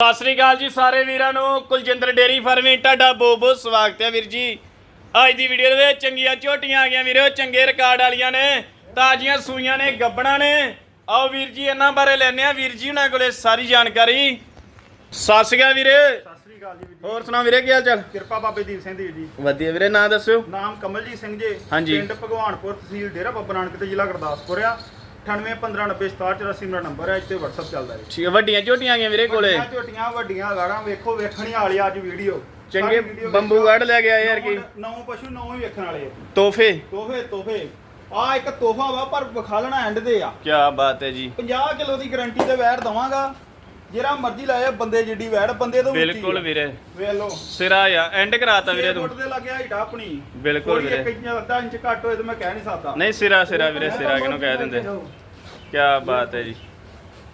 ਸਤਿ ਸ੍ਰੀ ਅਕਾਲ ਜੀ ਸਾਰੇ ਵੀਰਾਂ ਨੂੰ ਕੁਲਜਿੰਦਰ ਡੇਰੀ ਫਾਰਮਿੰਗ ਤੁਹਾਡਾ ਬਹੁਤ ਬਹੁਤ ਸਵਾਗਤ ਹੈ ਵੀਰ ਜੀ। ਅੱਜ ਦੀ ਵੀਡੀਓ ਦੇ ਵਿੱਚ ਚੰਗੀਆਂ ਝੋਟੀਆਂ ਆ ਗਈਆਂ ਵੀਰੋ ਚੰਗੇ ਰਿਕਾਰਡ ਵਾਲੀਆਂ ਨੇ ਤਾਜ਼ੀਆਂ ਸੂਈਆਂ ਨੇ ਗੱਬਣਾ ਨੇ। ਆਓ ਵੀਰ ਜੀ ਇਹਨਾਂ ਬਾਰੇ ਲੈਣੇ ਆ ਵੀਰ ਜੀ ਉਹਨਾਂ ਕੋਲੇ ਸਾਰੀ ਜਾਣਕਾਰੀ। ਸਤਿ ਸ੍ਰੀ ਅਕਾਲ ਵੀਰੇ। ਸਤਿ ਸ੍ਰੀ ਅਕਾਲ ਜੀ ਵੀਰ ਜੀ। ਹੋਰ ਸੁਣਾ ਵੀਰੇ ਕੀ ਹਾਲ ਚਾਲ? ਕਿਰਪਾ ਬਾਬੇ ਦੀਪ ਸਿੰਘ ਦੀ ਜੀ। ਵਧੀਆ ਵੀਰੇ ਨਾਂ ਦੱਸਿਓ। ਨਾਮ ਕਮਲਜੀਤ ਸਿੰਘ ਜੀ। ਹਾਂਜੀ। ਪਿੰਡ ਭਗਵਾਨਪੁਰ ਤਹਿਸੀਲ ਡੇਰਾ ਬਾਬਾ ਨਾਨਕ ਤੇ ਜ਼ਿਲ੍ਹਾ ਗੁਰਦਾਸਪੁਰ ਆ। 9815906784 ਮੇਰਾ ਨੰਬਰ ਹੈ ਇੱਥੇ WhatsApp ਚੱਲਦਾ ਹੈ। ਠੀਕ ਹੈ ਵੱਡੀਆਂ ਝੋਟੀਆਂ ਆ ਗਈਆਂ ਵੀਰੇ ਕੋਲੇ। ਵੱਡੀਆਂ ਝੋਟੀਆਂ ਵੱਡੀਆਂ ਗਾੜਾਂ ਵੇਖੋ ਵੇਖਣੀਆਂ ਵਾਲੀ ਅੱਜ ਵੀਡੀਓ ਚੰਗੇ ਬੰਬੂ ਗੜ ਲੈ ਕੇ ਆਏ ਯਾਰ ਕੀ? ਨੌ ਪਸ਼ੂ ਨੌ ਹੀ ਵੇਖਣ ਵਾਲੇ ਤੋਹਫੇ? ਤੋਹਫੇ ਤੋਹਫੇ। ਆ ਇੱਕ ਤੋਹਫਾ ਵਾ ਪਰ ਵਿਖਾਲਣਾ ਐਂਡ ਤੇ ਆ। ਕੀ ਬਾਤ ਹੈ ਜੀ। 50 ਕਿਲੋ ਦੀ ਗਾਰੰਟੀ ਤੇ ਵੈਟ ਦਵਾਂਗਾ। ਜਿਹੜਾ ਮਰਜ਼ੀ ਲਾਏ ਬੰਦੇ ਜਿੱਡੀ ਵੈਟ ਬੰਦੇ ਤੋਂ ਉੱਚੀ ਬਿਲਕੁਲ ਆ। ਵੀਰੇ। ਵੇਖ ਲਓ। ਸਿਰਾ ਆ ਐਂਡ ਕਰਾਤਾ ਵੀਰੇ ਤੂੰ। ਦੇ ਲੱਗਿਆ ਹੀਟਾ ਆਪਣੀ। ਬਿਲਕੁਲ ਵੀਰੇ। ਇੱਕ ਇੰਚ ਅੱਧਾ ਇੰਚ ਘੱਟ ਹੋਏ ਤੇ ਮੈਂ ਕਹਿ ਨਹੀਂ ਸਕਦਾ। ਨਹੀਂ ਸਿਰਾ ਸਿਰਾ ਵੀਰੇ ਸਿਰਾ ਕਿਹਨੂੰ ਕਹਿ ਦਿੰਦੇ? ਕੀ ਬਾਤ ਹੈ ਜੀ।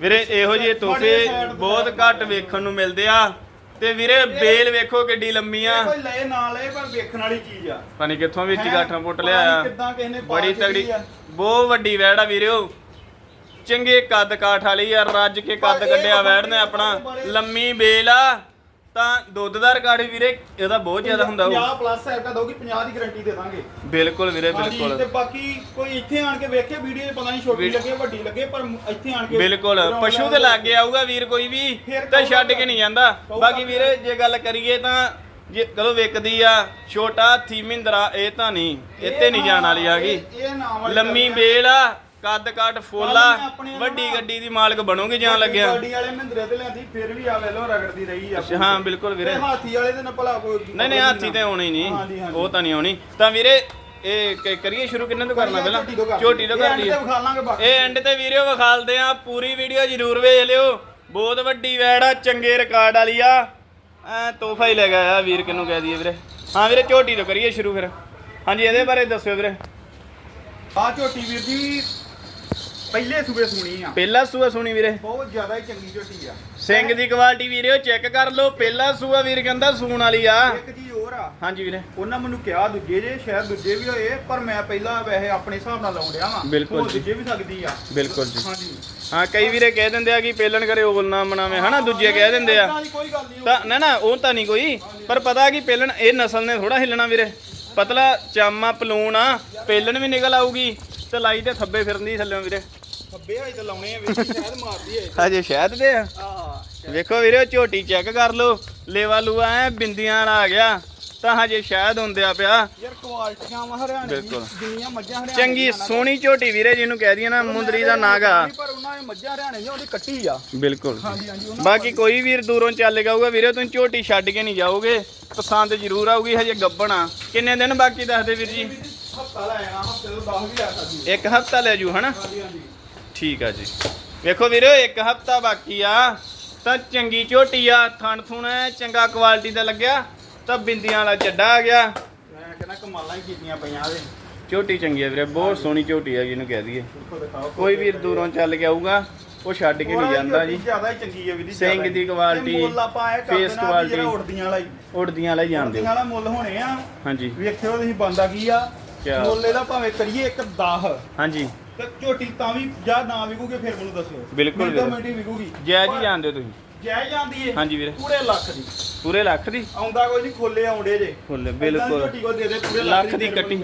ਵੀਰੇ ਇਹੋ ਜਿਹੇ ਤੋਹਫੇ ਬਹੁਤ ਘੱਟ ਵੇਖਣ ਨੂੰ ਮਿਲਦੇ ਆ। ਤੇ ਵੀਰੇ ਬੇਲ ਵੇਖੋ ਕਿੱਡੀ ਲੰਮੀ ਆ। ਕੋਈ ਲਏ ਨਾ ਲਏ ਪਰ ਵੇਖਣ ਵਾਲੀ ਚੀਜ਼ ਆ। ਪਾਣੀ ਕਿੱਥੋਂ ਵਿੱਚ? ਗਾਠਾਂ ਪੁੱਟ ਲਿਆ ਪਾ ਬੜੀ ਤਗੜੀ ਆ। ਬਹੁਤ ਵੱਡੀ ਵੈੜ ਆ ਵੀਰਿਓ। ਚੰਗੇ ਕੱਦ ਕਾਠ ਵਾਲੀ ਆ ਰੱਜ ਕੇ ਕੱਦ ਕੱਢਿਆ ਵੈੜ ਨੇ ਆਪਣਾ ਲੰਮੀ ਬੇਲ ਆ। ਤਾਂ ਦੁੱਧ ਦਾ ਰਿਕਾਰਡ ਵੀਰੇ ਇਹਦਾ ਬਹੁਤ ਜ਼ਿਆਦਾ ਹੁੰਦਾ ਉਹ। 50 ਪਲੱਸ ਹੈ ਕਾ ਦੋਗੀ 50 ਦੀ ਗਾਰੰਟੀ ਦੇ ਦਾਂਗੇ। ਬਿਲਕੁਲ ਵੀਰੇ ਬਿਲਕੁਲ। ਤੇ ਬਾਕੀ ਕੋਈ ਇੱਥੇ ਆਣ ਕੇ ਵੇਖੇ ਵੀਡੀਓ ਪਤਾ ਨਹੀਂ ਛੋਟੀ ਲੱਗੇ ਵੱਡੀ ਲੱਗੇ ਪਰ ਇੱਥੇ ਆਣ ਕੇ ਬਿਲਕੁਲ ਪਸ਼ੂ ਦੇ ਲਾਗੇ ਆਊਗਾ ਵੀਰ ਕੋਈ ਵੀ ਤਾਂ ਛੱਡ ਕੇ ਨਹੀਂ ਜਾਂਦਾ। ਬਾਕੀ ਵੀਰੇ ਜੇ ਗੱਲ ਕਰੀਏ ਤਾਂ ਜੇ ਕਦੋਂ ਵਿਕਦੀ ਆ ਛੋਟਾ ਹਾਥੀ ਮਹਿੰਦਰਾ ਇਹ ਤਾਂ ਨਹੀਂ ਇੱਥੇ ਨਹੀਂ ਜਾਣ ਵਾਲੀ ਵਾਲੀ ਲੰਮੀ ਆ। ਬੇਲ ਆ ਕੱਦ ਕਾਟ ਫੁੱਲ ਵੱਡੀ ਗੱਡੀ ਦੀ ਮਾਲਕ ਬਣੋਗੇ ਜਾਣ ਲੱਗਿਆ। ਗੱਡੀ ਵਾਲੇ ਮਹਿੰਦਰੇ ਤੇ ਲਿਆਂਦੀ ਫਿਰ ਵੀ ਆ ਵੇਲੋ ਰਗੜਦੀ ਰਹੀ ਆ। ਅੱਛਾ, ਹਾਂ, ਬਿਲਕੁਲ ਵੀਰੇ। ਤੇ ਹਾਥੀ ਵਾਲੇ ਦੇ ਨਾ ਭਲਾ ਕੋਈ ਨਹੀਂ ਨਹੀਂ ਹਾਥੀ ਤੇ ਆਉਣੀ ਨਹੀਂ। ਉਹ ਤਾਂ ਨਹੀਂ ਆਉਣੀ ਤਾਂ ਵੀਰੇ ਇਹ ਕ- ਕਰੀਏ ਸ਼ੁਰੂ ਕਿੰਨੇ ਤੋਂ ਕਰਨਾ ਪਹਿਲਾਂ? ਝੋਟੀ ਤੋਂ ਕਰ ਲਈਏ ਇਹ ਐਂਡ ਤੇ ਵੀਡੀਓ ਵਿਖਾਲਦੇ ਆ ਪੂਰੀ ਵੀਡੀਓ ਜ਼ਰੂਰ ਵੇਖ ਲਿਓ। ਬਹੁਤ ਵੱਡੀ ਵੈੜ ਆ ਚੰਗੇ ਰਿਕਾਰਡ ਵਾਲੀ ਆ। ਐ ਤੋਹਫਾ ਹੀ ਲੈ ਗਿਆ ਆ ਵੀਰ ਕਿਨੂੰ ਕਹਿ ਦਈਏ ਵੀਰੇ? ਹਾਂ ਵੀਰੇ ਝੋਟੀ ਤੋਂ ਕਰੀਏ ਸ਼ੁਰੂ ਫਿਰ। ਹਾਂਜੀ ਇਹਦੇ ਬਾਰੇ ਦੱਸਿਓ ਵੀਰੇ। ਆ ਝੋਟੀ ਵੀਰ ਜੀ ਪਹਿਲੇ ਸੂਬੇ ਸੁਣੀ ਆ। ਪਹਿਲਾ ਸੂਆ ਸੁਣੀ ਵੀਰੇ। ਬਹੁਤ ਜ਼ਿਆਦਾ ਹੀ ਚੰਗੀ ਝੋਟੀ ਆ। ਸਿੰਘ ਦੀ ਕੁਆਲਿਟੀ ਵੀਰੇ ਚੈੱਕ ਕਰ ਲਓ ਪਹਿਲਾ ਸੂਆ ਵੀਰ ਕਹਿੰਦਾ ਸੂਣ ਵਾਲੀ ਆ। ਇੱਕ ਚੀਜ਼ ਹੋਰ ਆ ਹਾਂਜੀ ਵੀਰੇ। ਉਹਨਾਂ ਮੈਨੂੰ ਕਿਹਾ ਦੂਜੇ ਜੇ ਸ਼ਾਇਦ ਦੂਜੇ ਵੀ ਹੋਏ ਪਰ ਮੈਂ ਪਹਿਲਾਂ ਵੈਸੇ ਆਪਣੇ ਹਿਸਾਬ ਨਾਲ ਲਾਉਣ ਡਿਆ ਵਾਂ। ਬਿਲਕੁਲ ਜੀ। ਦੂਜੇ ਵੀ ਸਕਦੀ ਆ। ਬਿਲਕੁਲ ਜੀ। ਹਾਂਜੀ। ਹਾਂ ਕਈ ਵੀਰੇ ਕਹਿ ਦਿੰਦੇ ਆ ਕਿ ਪਹਿਲਣ ਕਰੇ ਓਵਲ ਨਾ ਬਣਾਵੇ ਹਨਾ? ਦੂਜੇ ਕਹਿ ਦਿੰਦੇ ਆ। ਏਦਾਂ ਦੀ ਕੋਈ ਗੱਲ ਨਹੀਂ ਤਾਂ ਨਾ ਨਾ ਉਹ ਤਾਂ ਨਹੀਂ ਕੋਈ। ਪਰ ਪਤਾ ਕਿ ਪਹਿਲਣ ਇਹ ਨਸਲ ਨੇ ਥੋੜਾ ਹਿੱਲਣਾ ਵੀਰੇ। ਪਤਲਾ ਚਾਮਾ ਪਲੂਣ ਆ ਪਹਿਲਣ ਵੀ ਨਿਕਲ ਆਊਗੀ ਤੇ ਲਾਈ ਤੇ ਥੱਬੇ ਫਿਰਨ ਦੀ ਥੱਲੇ ਵੀਰੇ। ਖੱਬੇ ਹਾਈ ਤੇ ਲਾਉਣੇ ਆ ਵਿੱਚ ਸ਼ਾਇਦ ਮਾਰਦੀ ਏ ਹਜੇ ਸ਼ਹਿਦ ਦੇ ਆ। ਆਹ ਵੇਖੋ ਵੀਰੇ ਝੋਟੀ ਚੈੱਕ ਕਰ ਲਓ। ਲੇਵਾ ਲੂਆ ਐ ਬਿੰਦੀਆਂ ਆ ਗਿਆ। ਤਾਂ ਹਜੇ ਸ਼ਹਿਦ ਹੁੰਦਿਆ ਪਿਆ। ਯਾਰ ਕੁਆਲਟੀਆਂ ਵਾ ਹਰਿਆਣੇ ਦੀ ਬਿਲਕੁਲ। ਜਿੰਨੀਆਂ ਮੱਝਾਂ ਹਰਿਆਣੇ ਚੰਗੀ ਦੀਆਂ ਨਾ- ਸੋਹਣੀ ਝੋਟੀ ਵੀਰੇ ਜਿਹਨੂੰ ਕਹਿ ਦਈਏ ਨਾ ਮੁੰਦਰੀ ਦਾ ਨਾਗਾ। ਪਰ ਉਹਨਾਂ ਨੇ ਮੱਝਾਂ ਹਰਿਆਣੇ ਦੀਆਂ ਉਹਦੀ ਕੱਟੀ ਆ। ਬਿਲਕੁਲ। ਹਾਂਜੀ ਹਾਂਜੀ ਉਹਨਾਂ ਬਾਕੀ ਕੋਈ ਵੀਰ ਦੂਰੋਂ ਚੱਲ ਜਾਊਗਾ ਵੀਰੇ ਤੁਸੀਂ ਝੋਟੀ ਛੱਡ ਕੇ ਨਹੀਂ ਜਾਓਗੇ ਪਸੰਦ ਜ਼ਰੂਰ ਆਊਗੀ ਹਜੇ ਗੱਬਣਾ ਕਿੰਨੇ ਦਿਨ ਬਾਕੀ ਦੱਸ ਦੇ ਵੀਰ ਜੀ ਹਫਤਾ ਲੈ ਆਣਾ ਹਫ਼ਤੇ ਤੋਂ 10 ਵੀ ਲੈ ਸਕਦੀ ਇੱਕ ਹਫਤਾ ਲੈ ਜੂ ਹਨਾ? ਹਾਂਜੀ ਹਾਂਜੀ। ਠੀਕ ਆ ਜੀ। ਵੇਖੋ ਵੀਰੇ ਇੱਕ ਹਫਤਾ ਬਾਕੀ ਆ। ਤਾਂ ਚੰਗੀ ਝੋਟੀ ਆ ਥਣ ਥੁਣ ਐ ਚੰਗਾ ਕੁਆਲਿਟੀ ਦਾ ਲੱਗਿਆ ਤਾਂ ਬਿੰਦੀਆਂ ਵਾਲਾ ਚੱਡਾ ਆ ਗਿਆ। ਮੈਂ ਕਹਿੰਦਾ ਕਮਾਲਾਂ ਹੀ ਕੀਤੀਆਂ ਪਈਆਂ ਇਹਦੇ ਝੋਟੀ ਚੰਗੀ ਆ ਵੀਰੇ ਬਹੁਤ ਸੋਹਣੀ ਝੋਟੀ ਆ ਜਿਹਨੂੰ ਕਹਿ ਦਈਏ। ਦੇਖੋ ਦਿਖਾਓ ਕੋਈ ਵੀਰ ਦੂਰੋਂ ਚੱਲ ਕੇ ਆਊਗਾ ਉਹ ਛੱਡ ਕੇ ਨਹੀਂ ਜਾਂਦਾ ਜੀ। ਜ਼ਿਆਦਾ ਹੀ ਚੰਗੀ ਹੈ। ਵੀਦੀ ਸਿੰਘ ਦੀ ਕੁਆਲਿਟੀ, face ਕੁਆਲਿਟੀ ਉੜਦੀਆਂ ਵਾਲਾ ਹੀ। ਉੜਦੀਆਂ ਵਾਲਾ ਹੀ ਜਾਣਦੇ ਉੜਦੀਆਂ ਵਾਲਾ ਮੁੱਲ ਹੋਣੇ ਆ। ਹਾਂਜੀ। ਵੇਖਿਓ ਤੁਸੀਂ ਬੰਦਾ ਕੀ ਆ? ਮੁੱਲ ਇਹਦਾ ਭਾਵੇਂ ਕਰੀਏ ਇੱਕ 10 ਹਾਂਜੀ। ਤੇ ਝੋਟੀ ਤਾਂ ਵੀ ਜਾਂ ਨਾ ਵਿਕੂਗੇ ਫਿਰ ਮੈਨੂੰ ਦੱਸਿਓ। ਬਿਲਕੁਲ ਮਿੰਟੋ ਵੀਰੇ। ਮਿੰਟ ਵਿਕੂਗੀ। ਜੈ ਜੀ ਜਾਣਦੇ ਹੋ ਤੁਸੀਂ। ਜੈ ਜਾਂਦੀ ਏ ਹਾਂਜੀ ਵੀਰੇ। ਪੂਰੇ ਲੱਖ ਦੀ। ਪੂਰੇ ਲੱਖ ਦੀ? ਆਉਂਦਾ ਕੋਈ ਨਹੀਂ ਖੋਲੇ ਆਉਂਦੇ ਜੇ। ਫੁੱਲ ਏਦਾਂ ਦੀ ਬਿਲਕੁਲ ਝੋਟੀ ਕੋ ਦੇ ਦੇ ਪੂਰੇ ਲੱਖ ਦੀ ਕੱਟੀ।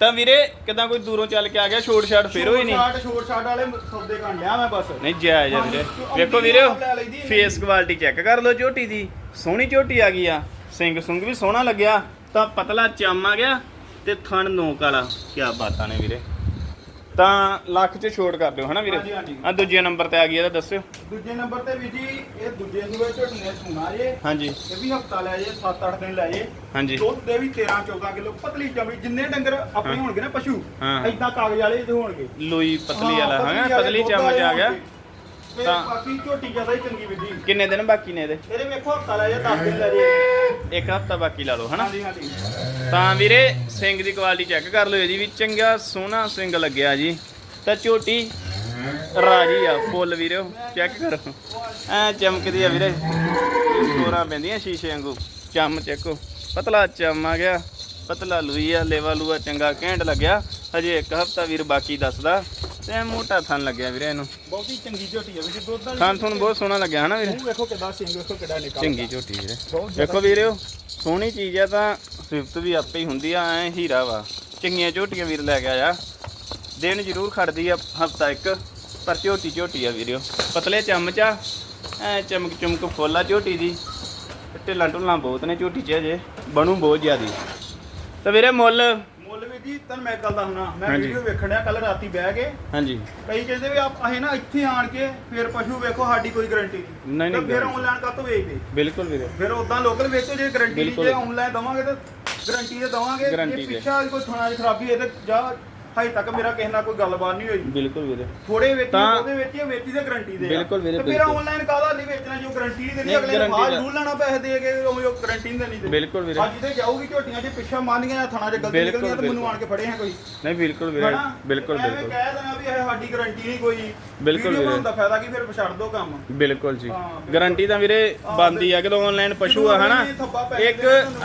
ਤਾਂ ਵੀਰੇ ਕਿਦਾਂ ਕੋਈ ਦੂਰੋਂ ਚੱਲ ਕੇ ਆ ਗਿਆ ਛੋਟ ਛਾਟ ਫੇਰੋ ਹੀ ਨਹੀਂ? ਸ਼ਾਰਟ ਸ਼ੋਰ ਸ਼ਾਰਟ ਵਾਲੇ ਸੌਦੇ ਕਰਨ ਲਿਆ ਮੈਂ ਬਸ। ਨਹੀਂ ਜਾਇਜ਼ ਆ ਵੀਰੇ। ਹਾਂਜੀ, ਵੇਖੋ ਵੀਰੇ ਲੈ ਲਈਦੀ ਹੈ। ਫੇਸ ਕੁਆਲਿਟੀ ਚੈੱਕ ਕਰ ਲਓ ਝੋਟੀ ਦੀ। ਸੋਹਣੀ ਝੋਟੀ ਆ ਗਈ ਆ। ਸਿੰਘ ਸੁੰਗ ਵੀ ਸੋਹਣਾ ਲੱਗਿਆ। ਤਾਂ ਪਤਲਾ ਚਮ ਆ ਗਿਆ ਤੇ ਥਣ ਨੋਕ ਵਾਲਾ। ਕੀ ਬਾਤਾਂ ਨੇ ਵੀਰੇ। ਤਾਂ ਲੱਖ ਚ ਛੋਟ ਕਰ ਦਿਓ ਹਨਾ ਵੀਰੇ ਹਾਂਜੀ, ਹਾਂਜੀ। ਆ ਦੂਜੇ ਨੰਬਰ ਤੇ ਆ ਗਈ ਇਹਦਾ ਦੱਸਿਓ ਦੂਜੇ ਨੰਬਰ ਤੇ ਵੀ ਜੀ ਇਹ ਦੂਜੇ ਸੂਏ ਝੋਟੀ ਨੇ ਸੁਣਾ ਜੇ ਹਾਂਜੀ ਇਹ ਵੀ ਹਫਤਾ ਲੈ ਜੇ 7-8 ਦਿਨ ਲੈ ਜੇ ਹਾਂਜੀ ਦੁੱਧ ਦੇ ਵੀ 13-14 ਕਿਲੋ ਪਤਲੀ ਚਮੜੀ ਜਿੰਨੇ ਡੰਗਰ ਆਪਣੇ। ਹੋਣਗੇ ਨਾ ਪਸ਼ੂ ਹਾਂ। ਐਦਾਂ ਕਾਗਜ਼ ਵਾਲੇ ਇਹਦੇ ਹੋਣਗੇ ਲੋਈ ਪਤਲੀ ਵਾਲਾ ਹਾਂ, ਵਾਲੇ ਪਤਲੀ ਦੁੱਧ ਚਮਚ ਵਾਲੇ ਆ ਗਿਆ ਹੋਣਗੇ। ਤੇ ਤਾਂ- ਬਾਕੀ ਝੋਟੀ ਜ਼ਿਆਦਾ ਹੀ ਚੰਗੀ ਵਿਧੀ ਕਿੰਨੇ ਦਿਨ ਬਾਕੀ ਨੇ ਇਹਦੇ? ਇਹਦੇ ਵੇਖੋ ਹਫਤਾ ਲੈ ਜੇ 10 ਦਿਨ ਲੈ ਜੇ ਇੱਕ ਹਫਤਾ ਬਾਕੀ ਲਾ ਲਓ ਹਨਾ? ਹਾਂਜੀ ਹਾਂਜੀ। ਤਾਂ ਵੀਰੇ ਸਿੰਘ ਦੀ ਕੁਆਲਿਟੀ ਚੈੱਕ ਕਰ ਲਓ ਇਹਦੀ ਵੀ। ਚੰਗਾ ਸੋਹਣਾ ਸਿੰਘ ਲੱਗਿਆ ਜੀ। ਤਾਂ ਝੋਟੀ ਰਾਜੀ ਆ ਫੁੱਲ ਵੀਰੇ ਚੈੱਕ ਕਰੋ। ਐ ਚਮਕਦੀ ਆ ਵੀਰੇ। ਸੋਰਾਂ ਪੈਂਦੀਆਂ ਸ਼ੀਸ਼ੇ ਵਾਂਗੂ। ਚਮ ਚੈੱਕੋ। ਪਤਲਾ ਚਮ ਆ ਗਿਆ। ਪਤਲਾ ਲੂਈ ਆ ਲੇਵਾ ਲੂਆ ਚੰਗਾ ਘੈਂਟ ਲੱਗਿਆ। ਹਜੇ ਇੱਕ ਹਫਤਾ ਵੀਰ ਬਾਕੀ ਦੱਸਦਾ। ਤੇ ਮੋਟਾ ਥਣ ਲੱਗਿਆ ਵੀਰੇ ਇਹਨੂੰ। ਬਹੁਤੀ ਚੰਗੀ ਝੋਟੀ ਆ ਵੀਰ ਦੁੱਧ ਵਾਲੀ ਥਣ ਤੁਹਾਨੂੰ ਬਹੁਤ ਸੋਹਣਾ ਲੱਗਿਆ ਹਨਾ ਵੀਰੇ? ਮੂੰਹ ਵੇਖੋ ਕਿੱਦਾਂ ਸਿੰਘ ਵੇਖੋ ਕਿੱਡਾ ਨਿਕਲ ਚੰਗੀ ਝੋਟੀ ਵੀਰੇ। ਦੇਖੋ ਵੀਰੇ ਸੋਹਣੀ ਚੀਜ਼ ਆ ਤਾਂ ਸਵਿਫਟ ਵੀ ਆਪੇ ਹੀ ਹੁੰਦੀ ਆ ਐ ਹੀਰਾ ਵਾ। ਚੰਗੀਆਂ ਝੋਟੀਆਂ ਵੀਰ ਲੈ ਕੇ ਆਇਆ। ਦਿਨ ਜ਼ਰੂਰ ਖੜਦੀ ਆ ਹਫਤਾ ਇੱਕ ਪਰ ਝੋਟੀ ਝੋਟੀ ਆ ਵੀਰਿਓ ਪਤਲੇ ਚਮਚ ਆ ਐ ਚਮਕ ਚਮਕ ਫੁੱਲਾ ਝੋਟੀ ਦੀ। ਢਿੱਲਾਂ ਢੁੱਲਾਂ ਬਹੁਤ ਨੇ ਝੋਟੀ 'ਚ ਅਜੇ ਬਣੂ ਬਹੁਤ ਜ਼ਿਆਦੀ। ਤੇ ਵੀਰੇ ਮੁੱਲ ਜੀ ਤਨ ਮੈਂ ਗੱਲ ਦੱਸਣਾ ਮੈਂ ਹਾਂਜੀ। ਵੀਡੀਓ ਵੇਖਣ ਡਿਆ ਕੱਲ ਰਾਤੀ ਬਹਿ ਕੇ ਹਾਂਜੀ ਕਈ ਕਹਿੰਦੇ ਵੀ ਆਪ ਅਸੀਂ ਨਾ ਇੱਥੇ ਆਣ ਕੇ ਫਿਰ ਪਸ਼ੂ ਵੇਖੋ ਸਾਡੀ ਕੋਈ ਗਾਰੰਟੀ ਨਹੀਂ, ਨਹੀਂ ਨਹੀਂ ਤੇ ਫਿਰ guarantee। ਆਨਲਾਈਨ ਕਾਹਤੋਂ ਵੇਚਦੇ ਬਿਲਕੁਲ ਵੀਰੇ ਫਿਰ ਉਦਾਂ ਲੋਕਲ ਵੇਚੋ ਜੇ ਗਾਰੰਟੀ ਨਹੀਂ ਬਿਲਕੁਲ। ਜੇ ਆਨਲਾਈਨ ਦਵਾਂਗੇ ਤਾਂ ਗਾਰੰਟੀ ਤੇ ਦਵਾਂਗੇ Guarantee ਜੇ ਦੇ। ਪਿੱਛਾ ਕੋਈ ਥਾਣਾ 'ਚ ਖਰਾਬੀ ਹੋਏ ਤੇ ਜਾ ਹਜੇ ਤੱਕ ਮੇਰਾ ਕਿਸੇ ਨਾਲ ਕੋਈ ਗੱਲਬਾਤ ਨਹੀਂ ਹੋਈ ਬਿਲਕੁਲ ਵੀਰੇ ਥੋੜੇ ਵੇਚੀ ਤਾਂ- ਉਹਦੇ ਵਿੱਚ ਹੀ ਵੇਚੀ ਤੇ ਗਾਰੰਟੀ ਦੇ ਆ। ਬਿਲਕੁਲ ਵੀਰੇ, ਤੇ ਬਿਲਕੁਲ। ਆਨਲਾਈਨ ਕਾਹਦਾ ਨਹੀਂ ਵੇਚਣਾ ਜੋ ਗਾਰੰਟੀ ਨਹੀਂ ਦੇਣੀ ਨਹੀਂ, ਅਗਲੇ ਨੇ guarantee ਬਾਅਦ ਦਾ। ਲੈਣਾ ਪੈਸੇ ਦੇ ਕੇ ਉਹ ਗਾਰੰਟੀ ਨਹੀਂ ਦੇਣੀ। ਬਿਲਕੁਲ ਵੀਰੇ ਅੱਜ ਤੇ ਜਾਊਗੀ ਝੋਟੀਆਂ 'ਚ ਪਿੱਛਾ ਮੰਨ ਗਿਆ ਥਾਣਾ 'ਚ ਗਲਤੀ ਬਿਲਕੁਲ, ਨਿਕਲਦੀ ਆ ਤੇ ਮੈਨੂੰ ਬਿਲਕੁਲ। ਆਣ ਕੇ ਫੜੇ ਹੈ ਕੋਈ ਨਹੀਂ ਬਿਲਕੁਲ ਵੀਰੇ ਹਨਾ? ਬਿਲਕੁਲ ਐਵੇਂ ਬਿਲਕੁਲ ਕਹਿ ਦੇਣਾ ਵੀ ਇਹ ਸਾਡੀ ਗਾਰੰਟੀ ਨਹੀਂ ਕੋਈ ਬਿਲਕੁਲ ਵੀਰੇ। ਬਣਾਉਣ ਦਾ ਫਾਇਦਾ ਕੀ ਫਿਰ ਛੱਡ ਦੋ ਕੰਮ ਬਿਲਕੁਲ ਜੀ ਹਾਂ, ਬਿਲਕੁਲ। ਗਾਰੰਟੀ ਤਾਂ ਵੀਰੇ ਬੰਦੀ ਆ ਜਦੋਂ ਆਨਲਾਈਨ ਪਸ਼ੂ ਆ ਹਨਾ ਜਦੋਂ ਥੱਬਾ ਪੈਸੇ ਇੱਕ।